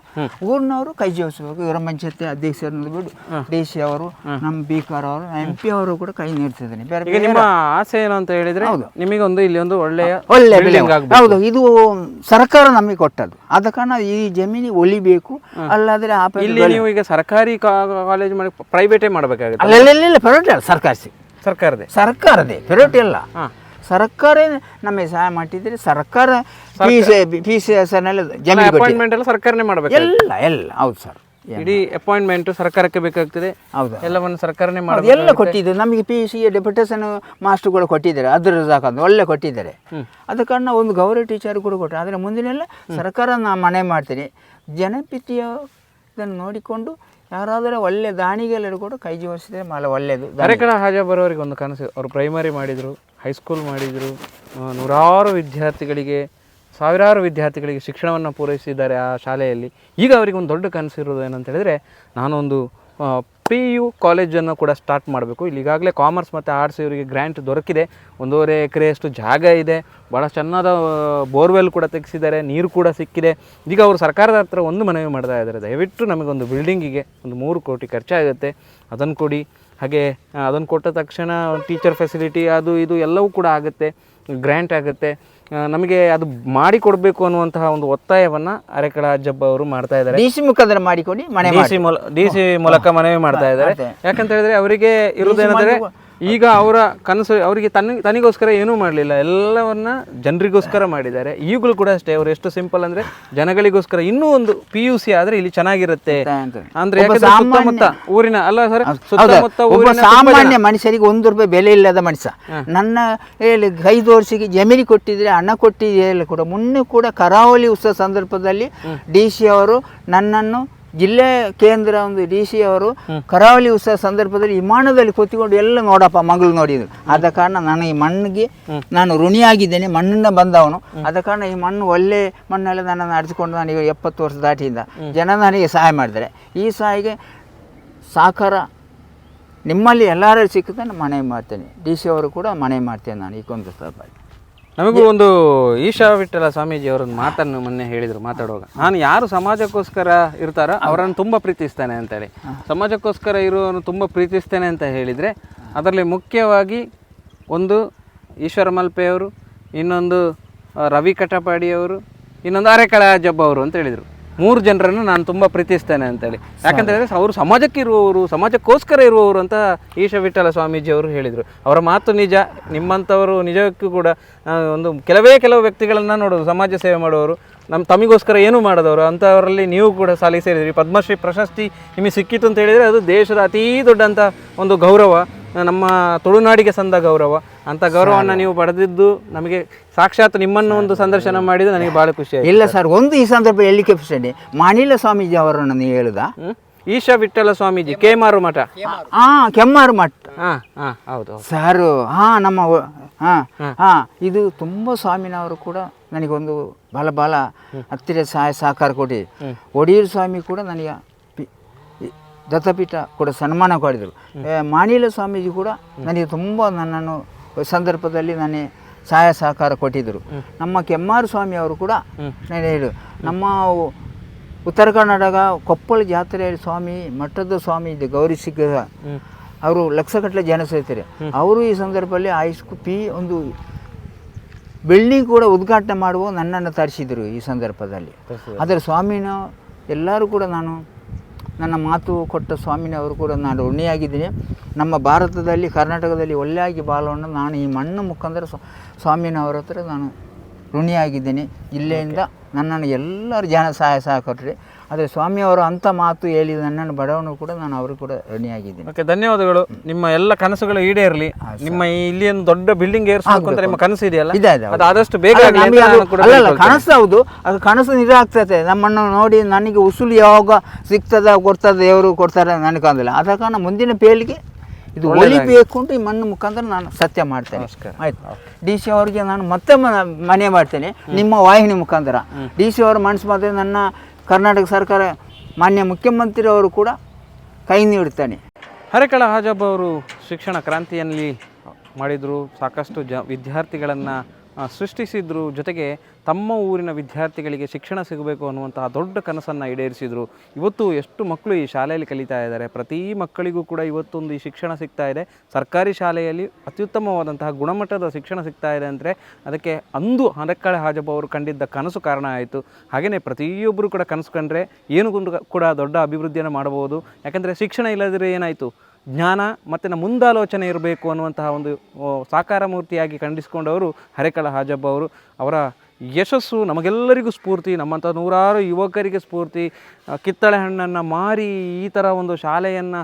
ಊರಿನವರು ಕೈ ಜೋಡಿಸಬೇಕು. ಗ್ರಾಮ ಪಂಚಾಯತಿ ಅಧ್ಯಕ್ಷರನ್ನು ಬಿಡು ಡಿ ಸಿ ಅವರು ನಮ್ಮ ಬೀಕರ್ ಅವರು ಎಂ ಪಿ ಅವರು ಕೂಡ ಕೈ ನೀಡ್ತಿದ್ದಾನೆ. ಬೇರೆ ನಿಮ್ಮ ಆಸೆ ಏನು ಅಂತ ಹೇಳಿದ್ರೆ ನಿಮಗೆ ಒಂದು ಇಲ್ಲಿ ಒಂದು ಒಳ್ಳೆಯ ಒಳ್ಳೆ ಬಿಲ್ಡಿಂಗ್ ಹೌದು ಇದು ಸರ್ಕಾರ ನಮಗೆ ಕೊಟ್ಟದ್ದು. ಆದ ಕಾರಣ ಈ ಜಮೀನಿಗೆ ಒಲಿಬೇಕು. ಅಲ್ಲಾದ್ರೆ ಇಲ್ಲಿ ನೀವು ಈಗ ಸರ್ಕಾರಿ ಕಾಲೇಜ್ ಮಾಡಿ ಪ್ರೈವೇಟೇ ಮಾಡಬೇಕಾಗುತ್ತೆ ಅಲ್ಲ ಪ್ರೈವೇಟ್ ಅಲ್ಲ ಸರ್ಕಾರಿ ಸರ್ಕಾರದೇ ಸರ್ಕಾರದೇ ಪ್ರೈವೇಟ್ ಅಲ್ಲ. ಸರ್ಕಾರ ನಮಗೆ ಸಹಾಯ ಮಾಡಿದ್ರೆ ಸರ್ಕಾರ ಪಿ ಸಿ ಪಿ ಸಿ ಹೆಸರಿನಲ್ಲಿ ಜಮೀನು ಅಪಾಯಿಂಟ್ಮೆಂಟ್ ಎಲ್ಲ ಸರ್ಕಾರನೇ ಮಾಡಬೇಕು ಎಲ್ಲ ಎಲ್ಲ ಹೌದು ಸರ್ ಇಡೀ ಅಪಾಯಿಂಟ್ಮೆಂಟ್ ಸರ್ಕಾರಕ್ಕೆ ಬೇಕಾಗ್ತದೆ. ಹೌದು. ಎಲ್ಲವನ್ನು ಸರ್ಕಾರನೇ ಮಾಡಿ ಎಲ್ಲ ಕೊಟ್ಟಿದ್ದು ನಮಗೆ ಪಿ ಸಿ ಡೆಪ್ಯುಟೇಷನ್ ಮಾಸ್ಟರ್ಗಳು ಕೊಟ್ಟಿದ್ದಾರೆ. ಅದ್ರ ಸಾಕಂದು ಒಳ್ಳೆ ಕೊಟ್ಟಿದ್ದಾರೆ. ಅದ ಕಾರಣ ಒಂದು ಗೌರವ ಟೀಚರ್ ಕೂಡ ಕೊಟ್ಟರೆ. ಆದರೆ ಮುಂದಿನೆಲ್ಲ ಸರ್ಕಾರ ನಾ ಮನೆ ಮಾಡ್ತೀನಿ. ಜನಪ್ರಿಯ ಇದನ್ನು ನೋಡಿಕೊಂಡು ಯಾರಾದರೂ ಒಳ್ಳೆ ದಾಣಿಗೆಲ್ಲರೂ ಕೂಡ ಕೈ ಜೋಡಿಸಿದ್ರೆ ಮಾಲ ಒಳ್ಳೆಯದು. ಕಾರ್ಯಕ್ರಮ ಹಾಜ ಬರೋರಿಗೆ ಒಂದು ಕನಸು, ಅವರು ಪ್ರೈಮರಿ ಮಾಡಿದರು ಹೈಸ್ಕೂಲ್ ಮಾಡಿದರು ನೂರಾರು ವಿದ್ಯಾರ್ಥಿಗಳಿಗೆ, ಸಾವಿರಾರು ವಿದ್ಯಾರ್ಥಿಗಳಿಗೆ ಶಿಕ್ಷಣವನ್ನು ಪೂರೈಸಿದ್ದಾರೆ ಆ ಶಾಲೆಯಲ್ಲಿ. ಈಗ ಅವರಿಗೆ ಒಂದು ದೊಡ್ಡ ಕನಸು ಇರೋದು ಏನಂತ ಹೇಳಿದರೆ ನಾನೊಂದು ಪಿ ಯು ಕಾಲೇಜನ್ನು ಕೂಡ ಸ್ಟಾರ್ಟ್ ಮಾಡಬೇಕು. ಇಲ್ಲಿ ಈಗಾಗಲೇ ಕಾಮರ್ಸ್ ಮತ್ತು ಆರ್ಟ್ಸ್ ಇವರಿಗೆ ಗ್ರ್ಯಾಂಟ್ ದೊರಕಿದೆ. ಒಂದೂವರೆ ಎಕರೆಯಷ್ಟು ಜಾಗ ಇದೆ. ಭಾಳ ಚೆನ್ನಾದ ಬೋರ್ವೆಲ್ ಕೂಡ ತೆಗೆಸಿದ್ದಾರೆ. ನೀರು ಕೂಡ ಸಿಕ್ಕಿದೆ. ಈಗ ಅವರು ಸರ್ಕಾರದ ಹತ್ರ ಒಂದು ಮನವಿ ಮಾಡ್ತಾ ಇದ್ದಾರೆ. ದಯವಿಟ್ಟು ನಮಗೊಂದು ಬಿಲ್ಡಿಂಗಿಗೆ ಒಂದು ಮೂರು ಕೋಟಿ ಖರ್ಚಾಗುತ್ತೆ. ಅದನ್ನು ಕೊಡಿ. ಹಾಗೆ ಅದನ್ನು ಕೊಟ್ಟ ತಕ್ಷಣ ಟೀಚರ್ ಫೆಸಿಲಿಟಿ ಅದು ಇದು ಎಲ್ಲವೂ ಕೂಡ ಆಗುತ್ತೆ. ಗ್ರ್ಯಾಂಟ್ ಆಗುತ್ತೆ. ನಮಗೆ ಅದು ಮಾಡಿ ಕೊಡಬೇಕು ಅನ್ನುವಂತಹ ಒಂದು ಒತ್ತಾಯವನ್ನ ಅರೆಕಳ ಅಜ್ಜಬ್ಬ ಅವರು ಮಾಡ್ತಾ ಇದ್ದಾರೆ. ಡಿಸಿ ಮುಖಾಂತರ ಮಾಡಿಕೊಡಿ ಮನೆ ಡಿಸಿ ಮೂಲ ಮೂಲಕ ಮನವಿ ಮಾಡ್ತಾ ಇದ್ದಾರೆ. ಯಾಕಂತ ಹೇಳಿದ್ರೆ ಅವರಿಗೆ ಇರುವುದೇನಂದ್ರೆ ಈಗ ಅವರ ಕನಸು ಅವರಿಗೆ ತನ್ನ ತನಿಗೋಸ್ಕರ ಏನೂ ಮಾಡಲಿಲ್ಲ. ಎಲ್ಲವನ್ನ ಜನರಿಗೋಸ್ಕರ ಮಾಡಿದ್ದಾರೆ. ಈಗಲೂ ಕೂಡ ಅಷ್ಟೇ ಅವ್ರು ಎಷ್ಟು ಸಿಂಪಲ್ ಅಂದ್ರೆ ಜನಗಳಿಗೋಸ್ಕರ ಇನ್ನೂ ಒಂದು ಪಿ ಯು ಸಿ ಆದ್ರೆ ಇಲ್ಲಿ ಚೆನ್ನಾಗಿರುತ್ತೆ. ಅಂದ್ರೆ ಯಾಕಂದ್ರೆ ಸುತ್ತಮುತ್ತ ಊರಿನ ಅಲ್ಲ ಸರ್? ಸುತ್ತಮುತ್ತ ಒಬ್ಬ ಸಾಮಾನ್ಯ ಮನುಷ್ಯರಿಗೆ ಒಂದು ರೂಪಾಯಿ ಬೆಲೆ ಇಲ್ಲದ ಮನುಷ್ಯ. ನನ್ನ ಹೇಳಿ ಐದು ವರ್ಷಕ್ಕೆ ಜಮೀನು ಕೊಟ್ಟಿದ್ರೆ ಹಣ ಕೊಟ್ಟಿದೆಯಲ್ಲ ಕೂಡ. ಮುನ್ನೂ ಕೂಡ ಕರಾವಳಿ ಉತ್ಸವ ಸಂದರ್ಭದಲ್ಲಿ ಡಿ ಸಿ ಅವರು ನನ್ನನ್ನು ಜಿಲ್ಲೆ ಕೇಂದ್ರ ಒಂದು ಡಿ ಸಿ ಅವರು ಕರಾವಳಿ ಉತ್ಸವ ಸಂದರ್ಭದಲ್ಲಿ ವಿಮಾನದಲ್ಲಿ ಕೂತ್ಕೊಂಡು ಎಲ್ಲ ನೋಡಪ್ಪ ಮಗಳು ನೋಡಿದ್ರು ಆದ ಕಾರಣ ನಾನು ಈ ಮಣ್ಣಿಗೆ ನಾನು ಋಣಿಯಾಗಿದ್ದೇನೆ ಮಣ್ಣಿಂದ ಬಂದವನು. ಆದ ಕಾರಣ ಈ ಮಣ್ಣು ಒಳ್ಳೆ ಮಣ್ಣೆಲ್ಲ ನನ್ನನ್ನು ನಡೆಸಿಕೊಂಡು ನಾನು ಈಗ ಎಪ್ಪತ್ತು ವರ್ಷ ದಾಟಿಯಿಂದ ಜನ ನನಗೆ ಸಹಾಯ ಮಾಡಿದರೆ ಈ ಸಹಾಯಕ್ಕೆ ಸಾಕಾರ ನಿಮ್ಮಲ್ಲಿ ಎಲ್ಲರೂ ಸಿಕ್ಕುತ್ತೆ ನಾನು ಮನವಿ ಮಾಡ್ತೇನೆ. ಡಿ ಸಿ ಅವರು ಕೂಡ ಮನವಿ ಮಾಡ್ತೇನೆ ನಾನು ಈ ಕೊಂದು ಸ್ವಲ್ಪ ನಮಗೂ ಒಂದು ಈಶಾ ವಿಠಲ ಸ್ವಾಮೀಜಿ ಅವರೊಂದು ಮಾತನ್ನು ಮೊನ್ನೆ ಹೇಳಿದರು ಮಾತಾಡುವಾಗ. ನಾನು ಯಾರು ಸಮಾಜಕ್ಕೋಸ್ಕರ ಇರ್ತಾರೋ ಅವರನ್ನು ತುಂಬ ಪ್ರೀತಿಸ್ತೇನೆ ಅಂತೇಳಿ. ಸಮಾಜಕ್ಕೋಸ್ಕರ ಇರುವವನು ತುಂಬ ಪ್ರೀತಿಸ್ತೇನೆ ಅಂತ ಹೇಳಿದರೆ ಅದರಲ್ಲಿ ಮುಖ್ಯವಾಗಿ ಒಂದು ಈಶ್ವರ ಮಲ್ಪೆಯವರು ಇನ್ನೊಂದು ರವಿ ಕಟಪಾಡಿಯವರು ಇನ್ನೊಂದು ಅರೆಕಳ ಜಬ್ಬ ಅವರು ಅಂತ ಹೇಳಿದರು. ಮೂರು ಜನರನ್ನು ನಾನು ತುಂಬ ಪ್ರೀತಿಸ್ತೇನೆ ಅಂತೇಳಿ. ಯಾಕಂತೇಳಿದ್ರೆ ಅವರು ಸಮಾಜಕ್ಕೆ ಇರುವವರು, ಸಮಾಜಕ್ಕೋಸ್ಕರ ಇರುವವರು ಅಂತ ಈಶ ವಿಠಲ ಸ್ವಾಮೀಜಿ ಅವರು ಹೇಳಿದರು. ಅವರ ಮಾತು ನಿಜ, ನಿಮ್ಮಂಥವರು ನಿಜಕ್ಕೂ ಕೂಡ ಒಂದು ಕೆಲವೇ ಕೆಲವು ವ್ಯಕ್ತಿಗಳನ್ನು ನೋಡೋದು, ಸಮಾಜ ಸೇವೆ ಮಾಡುವವರು ನಮ್ಮ ತಮಗೋಸ್ಕರ ಏನು ಮಾಡದವರು ಅಂಥವರಲ್ಲಿ ನೀವು ಕೂಡ ಸಾಲಿ ಸೇರಿದ್ರಿ. ಪದ್ಮಶ್ರೀ ಪ್ರಶಸ್ತಿ ನಿಮಗೆ ಸಿಕ್ಕಿತು ಅಂತ ಹೇಳಿದರೆ ಅದು ದೇಶದ ಅತೀ ದೊಡ್ಡಂಥ ಒಂದು ಗೌರವ. ನಮ್ಮ ತುಳುನಾಡಿಗೆ ಸಂದ ಗೌರವ. ಅಂತ ಗೌರವವನ್ನು ನೀವು ಪಡೆದಿದ್ದು ನಮಗೆ ಸಾಕ್ಷಾತ್ ನಿಮ್ಮನ್ನು ಒಂದು ಸಂದರ್ಶನ ಮಾಡಿದ್ದು ನನಗೆ ಬಹಳ ಖುಷಿ ಆಯಿತು. ಇಲ್ಲ ಸರ್ ಒಂದು ಈ ಸಂದರ್ಭ ಎಲ್ಲಿ ಕೆಪ್ಪಿಸ್ತೇನೆ ಮಾಣಿಲ ಸ್ವಾಮೀಜಿ ಅವರನ್ನು ನೀವು ಹೇಳಿದ? ಈಶ ವಿಠಲ ಸ್ವಾಮೀಜಿ ಕೆಮಾರು ಮಠ. ಹಾ ಕೆಮ್ಮಾರು ಮಠ. ಹಾ ಹಾ ಹೌದು ಸರ್ ಹಾ ನಮ್ಮ ಹಾ ಹಾ. ಇದು ತುಂಬ ಸ್ವಾಮಿನವರು ಕೂಡ ನನಗೊಂದು ಬಲ ಬಲ ಹತ್ತಿರ ಸಹಾಯ ಸಹಕಾರ ಕೊಡಿ ಒಡಿಯೂರು ಸ್ವಾಮಿ ಕೂಡ ನನಗೆ ದತ್ತಪೀಠ ಕೂಡ ಸನ್ಮಾನ ಮಾಡಿದರು. ಮಾಣಿಲ ಸ್ವಾಮೀಜಿ ಕೂಡ ನನಗೆ ತುಂಬ ನನ್ನನ್ನು ಸಂದರ್ಭದಲ್ಲಿ ನನಗೆ ಸಹಾಯ ಸಹಕಾರ ಕೊಟ್ಟಿದ್ದರು. ನಮ್ಮ ಕೆಮ್ಮಾರು ಸ್ವಾಮಿ ಅವರು ಕೂಡ ನಾನು ಹೇಳು ನಮ್ಮ ಉತ್ತರ ಕರ್ನಾಟಕ ಕೊಪ್ಪಳ ಜಾತ್ರೆಯಲ್ಲಿ ಸ್ವಾಮಿ ಮಠದ ಸ್ವಾಮಿ ಇದು ಗೌರಿ ಸಿಗ್ಗ ಅವರು ಲಕ್ಷಗಟ್ಟಲೆ ಜನ ಸೇರ್ತಾರೆ. ಅವರು ಈ ಸಂದರ್ಭದಲ್ಲಿ ಹೈಸ್ಕೂ ಪಿ ಒಂದು ಬಿಲ್ಡಿಂಗ್ ಕೂಡ ಉದ್ಘಾಟನೆ ಮಾಡುವ ನನ್ನನ್ನು ತರಿಸಿದರು ಈ ಸಂದರ್ಭದಲ್ಲಿ. ಆದರೆ ಸ್ವಾಮಿನ ಎಲ್ಲರೂ ಕೂಡ ನಾನು ನನ್ನ ಮಾತು ಕೊಟ್ಟ ಸ್ವಾಮಿನವರು ಕೂಡ ನಾನು ಋಣಿಯಾಗಿದ್ದೀನಿ. ನಮ್ಮ ಭಾರತದಲ್ಲಿ ಕರ್ನಾಟಕದಲ್ಲಿ ಒಳ್ಳೆಯಾಗಿ ಬಾಳೋಣ ನಾನು ಈ ಮಣ್ಣು ಮುಖಾಂತರ ಸ್ವ- ಸ್ವಾಮಿನವರ ಹತ್ರ ನಾನು ಋಣಿಯಾಗಿದ್ದೀನಿ. ಇಲ್ಲಿಂದ ನನ್ನನ್ನು ಎಲ್ಲರೂ ಜನ ಸಹಾಯ ಸಹ ಕೊಟ್ಟರೆ ಆದರೆ ಸ್ವಾಮಿಯವರು ಅಂತ ಮಾತು ಹೇಳಿದ ನನ್ನನ್ನು ಬಡವನು ಕೂಡ ನಾನು ಅವರು ಕೂಡ ಋಣಿಯಾಗಿದ್ದೀನಿ. ಓಕೆ ಧನ್ಯವಾದಗಳು. ನಿಮ್ಮ ಎಲ್ಲ ಕನಸುಗಳು ಈಡೇರಲಿ ನಿಮ್ಮ ಇಲ್ಲಿ ಒಂದು ದೊಡ್ಡ ಬಿಲ್ಡಿಂಗ್ ಏರಿಸಬೇಕು ಅಂತ ನಿಮ್ಮ ಕನಸು ಇದೆಯಲ್ಲ? ಇದೆ, ಅದು ಆದಷ್ಟು ಬೇಗ ಅಲ್ಲ, ಅದು- ಕನಸು ಹೌದು. ಅದು ಕನಸು ನಿಜ ಆಗ್ತದೆ ನಮ್ಮನ್ನು ನೋಡಿ ನನಗೆ ಉಸುಲು ಯಾವಾಗ ಸಿಗ್ತದ ಕೊಡ್ತದೆ ದೇವರು ಕೊಡ್ತಾರೆ ನನಗಂದಿಲ್ಲ ಆದ ಕಾರಣ ಮುಂದಿನ ಪೇಳಿಗೆ ಇದು ಒಲಿಬೇಕು ಅಂತ ಈ ಮಣ್ಣು ಮುಖಾಂತರ ನಾನು ಸತ್ಯ ಮಾಡ್ತೇನೆ. ಆಯ್ತು. ಡಿ ಸಿ ಅವರಿಗೆ ನಾನು ಮತ್ತೆ ಮನೆ ಮಾಡ್ತೇನೆ. ನಿಮ್ಮ ವಾಹಿನಿ ಮುಖಾಂತರ. ಡಿ ಸಿ ಅವರ ಮನಸ್ಸು ಮಾಡಿದ್ರೆ ನನ್ನ ಕರ್ನಾಟಕ ಸರ್ಕಾರ ಮಾನ್ಯ ಮುಖ್ಯಮಂತ್ರಿ ಅವರು ಕೂಡ ಕೈ ನೀಡುತ್ತಾನೆ. ಹರಕಳ ಹಾಜಬ್ ಅವರು ಶಿಕ್ಷಣ ಕ್ರಾಂತಿಯಲ್ಲಿ ಮಾಡಿದರು, ಸಾಕಷ್ಟು ಜ ವಿದ್ಯಾರ್ಥಿಗಳನ್ನು ಸೃಷ್ಟಿಸಿದ್ರು. ಜೊತೆಗೆ ತಮ್ಮ ಊರಿನ ವಿದ್ಯಾರ್ಥಿಗಳಿಗೆ ಶಿಕ್ಷಣ ಸಿಗಬೇಕು ಅನ್ನುವಂತಹ ದೊಡ್ಡ ಕನಸನ್ನು ಈಡೇರಿಸಿದರು. ಇವತ್ತು ಎಷ್ಟು ಮಕ್ಕಳು ಈ ಶಾಲೆಯಲ್ಲಿ ಕಲಿತಾ ಇದ್ದಾರೆ? ಪ್ರತಿ ಮಕ್ಕಳಿಗೂ ಕೂಡ ಇವತ್ತೊಂದು ಈ ಶಿಕ್ಷಣ ಸಿಗ್ತಾ ಇದೆ. ಸರ್ಕಾರಿ ಶಾಲೆಯಲ್ಲಿ ಅತ್ಯುತ್ತಮವಾದಂತಹ ಗುಣಮಟ್ಟದ ಶಿಕ್ಷಣ ಸಿಗ್ತಾ ಇದೆ ಅಂದರೆ ಅದಕ್ಕೆ ಅಂದು ಹನಕ್ಕಳೆ ಹಾಜಬ್ಬ ಅವರು ಕಂಡಿದ್ದ ಕನಸು ಕಾರಣ ಆಯಿತು. ಹಾಗೆಯೇ ಪ್ರತಿಯೊಬ್ಬರು ಕೂಡ ಕನಸು ಕಂಡ್ರೆ ಏನು ಕೂಡ- ದೊಡ್ಡ ಅಭಿವೃದ್ಧಿಯನ್ನು ಮಾಡಬಹುದು. ಯಾಕಂದರೆ ಶಿಕ್ಷಣ ಇಲ್ಲದಿದ್ದರೆ ಏನಾಯಿತು? ಜ್ಞಾನ ಮತ್ತು ನಮ್ಮ ಮುಂದಾಲೋಚನೆ ಇರಬೇಕು ಅನ್ನುವಂತಹ ಒಂದು ಸಾಕಾರ ಮೂರ್ತಿಯಾಗಿ ಖಂಡಿಸಿಕೊಂಡವರು ಹರೇಕಳ ಹಾಜಬ್ಬ ಅವರು. ಅವರ ಯಶಸ್ಸು, ನಮಗೆಲ್ಲರಿಗೂ ಸ್ಫೂರ್ತಿ, ನಮ್ಮಂಥ ನೂರಾರು ಯುವಕರಿಗೆ ಸ್ಫೂರ್ತಿ ಕಿತ್ತಳೆ ಹಣ್ಣನ್ನು ಮಾರಿ ಈ ಥರ ಒಂದು ಶಾಲೆಯನ್ನು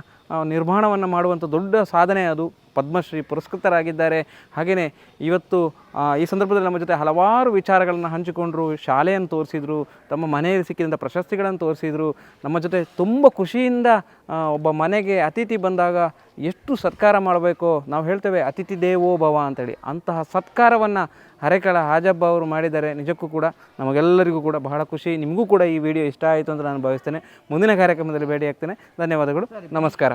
ನಿರ್ಮಾಣವನ್ನು ಮಾಡುವಂಥ ದೊಡ್ಡ ಸಾಧನೆ ಅದು. ಪದ್ಮಶ್ರೀ ಪುರಸ್ಕೃತರಾಗಿದ್ದಾರೆ. ಹಾಗೆಯೇ ಇವತ್ತು ಈ ಸಂದರ್ಭದಲ್ಲಿ ನಮ್ಮ ಜೊತೆ ಹಲವಾರು ವಿಚಾರಗಳನ್ನು ಹಂಚಿಕೊಂಡರು ಶಾಲೆಯನ್ನು ತೋರಿಸಿದರು, ತಮ್ಮ ಮನೆಯಲ್ಲಿ ಸಿಕ್ಕಿದಂಥ ಪ್ರಶಸ್ತಿಗಳನ್ನು ತೋರಿಸಿದರು. ನಮ್ಮ ಜೊತೆ ತುಂಬ ಖುಷಿಯಿಂದ ಒಬ್ಬ ಮನೆಗೆ ಅತಿಥಿ ಬಂದಾಗ ಎಷ್ಟು ಸತ್ಕಾರ ಮಾಡಬೇಕೋ, ನಾವು ಹೇಳ್ತೇವೆ, ಅತಿಥಿ ದೇವೋ ಭವ ಅಂತೇಳಿ. ಅಂತಹ ಸತ್ಕಾರವನ್ನು ಹರೇಕಳ ಹಾಜಬ್ಬ ಅವರು ಮಾಡಿದ್ದಾರೆ, ನಿಜಕ್ಕೂ ಕೂಡ ನಮಗೆಲ್ಲರಿಗೂ ಕೂಡ ಬಹಳ ಖುಷಿ. ನಿಮಗೂ ಕೂಡ ಈ ವಿಡಿಯೋ ಇಷ್ಟ ಆಯಿತು ಅಂತ ನಾನು ಭಾವಿಸ್ತೇನೆ. ಮುಂದಿನ ಕಾರ್ಯಕ್ರಮದಲ್ಲಿ ಭೇಟಿಯಾಗ್ತೇನೆ. ಧನ್ಯವಾದಗಳು. ನಮಸ್ಕಾರ.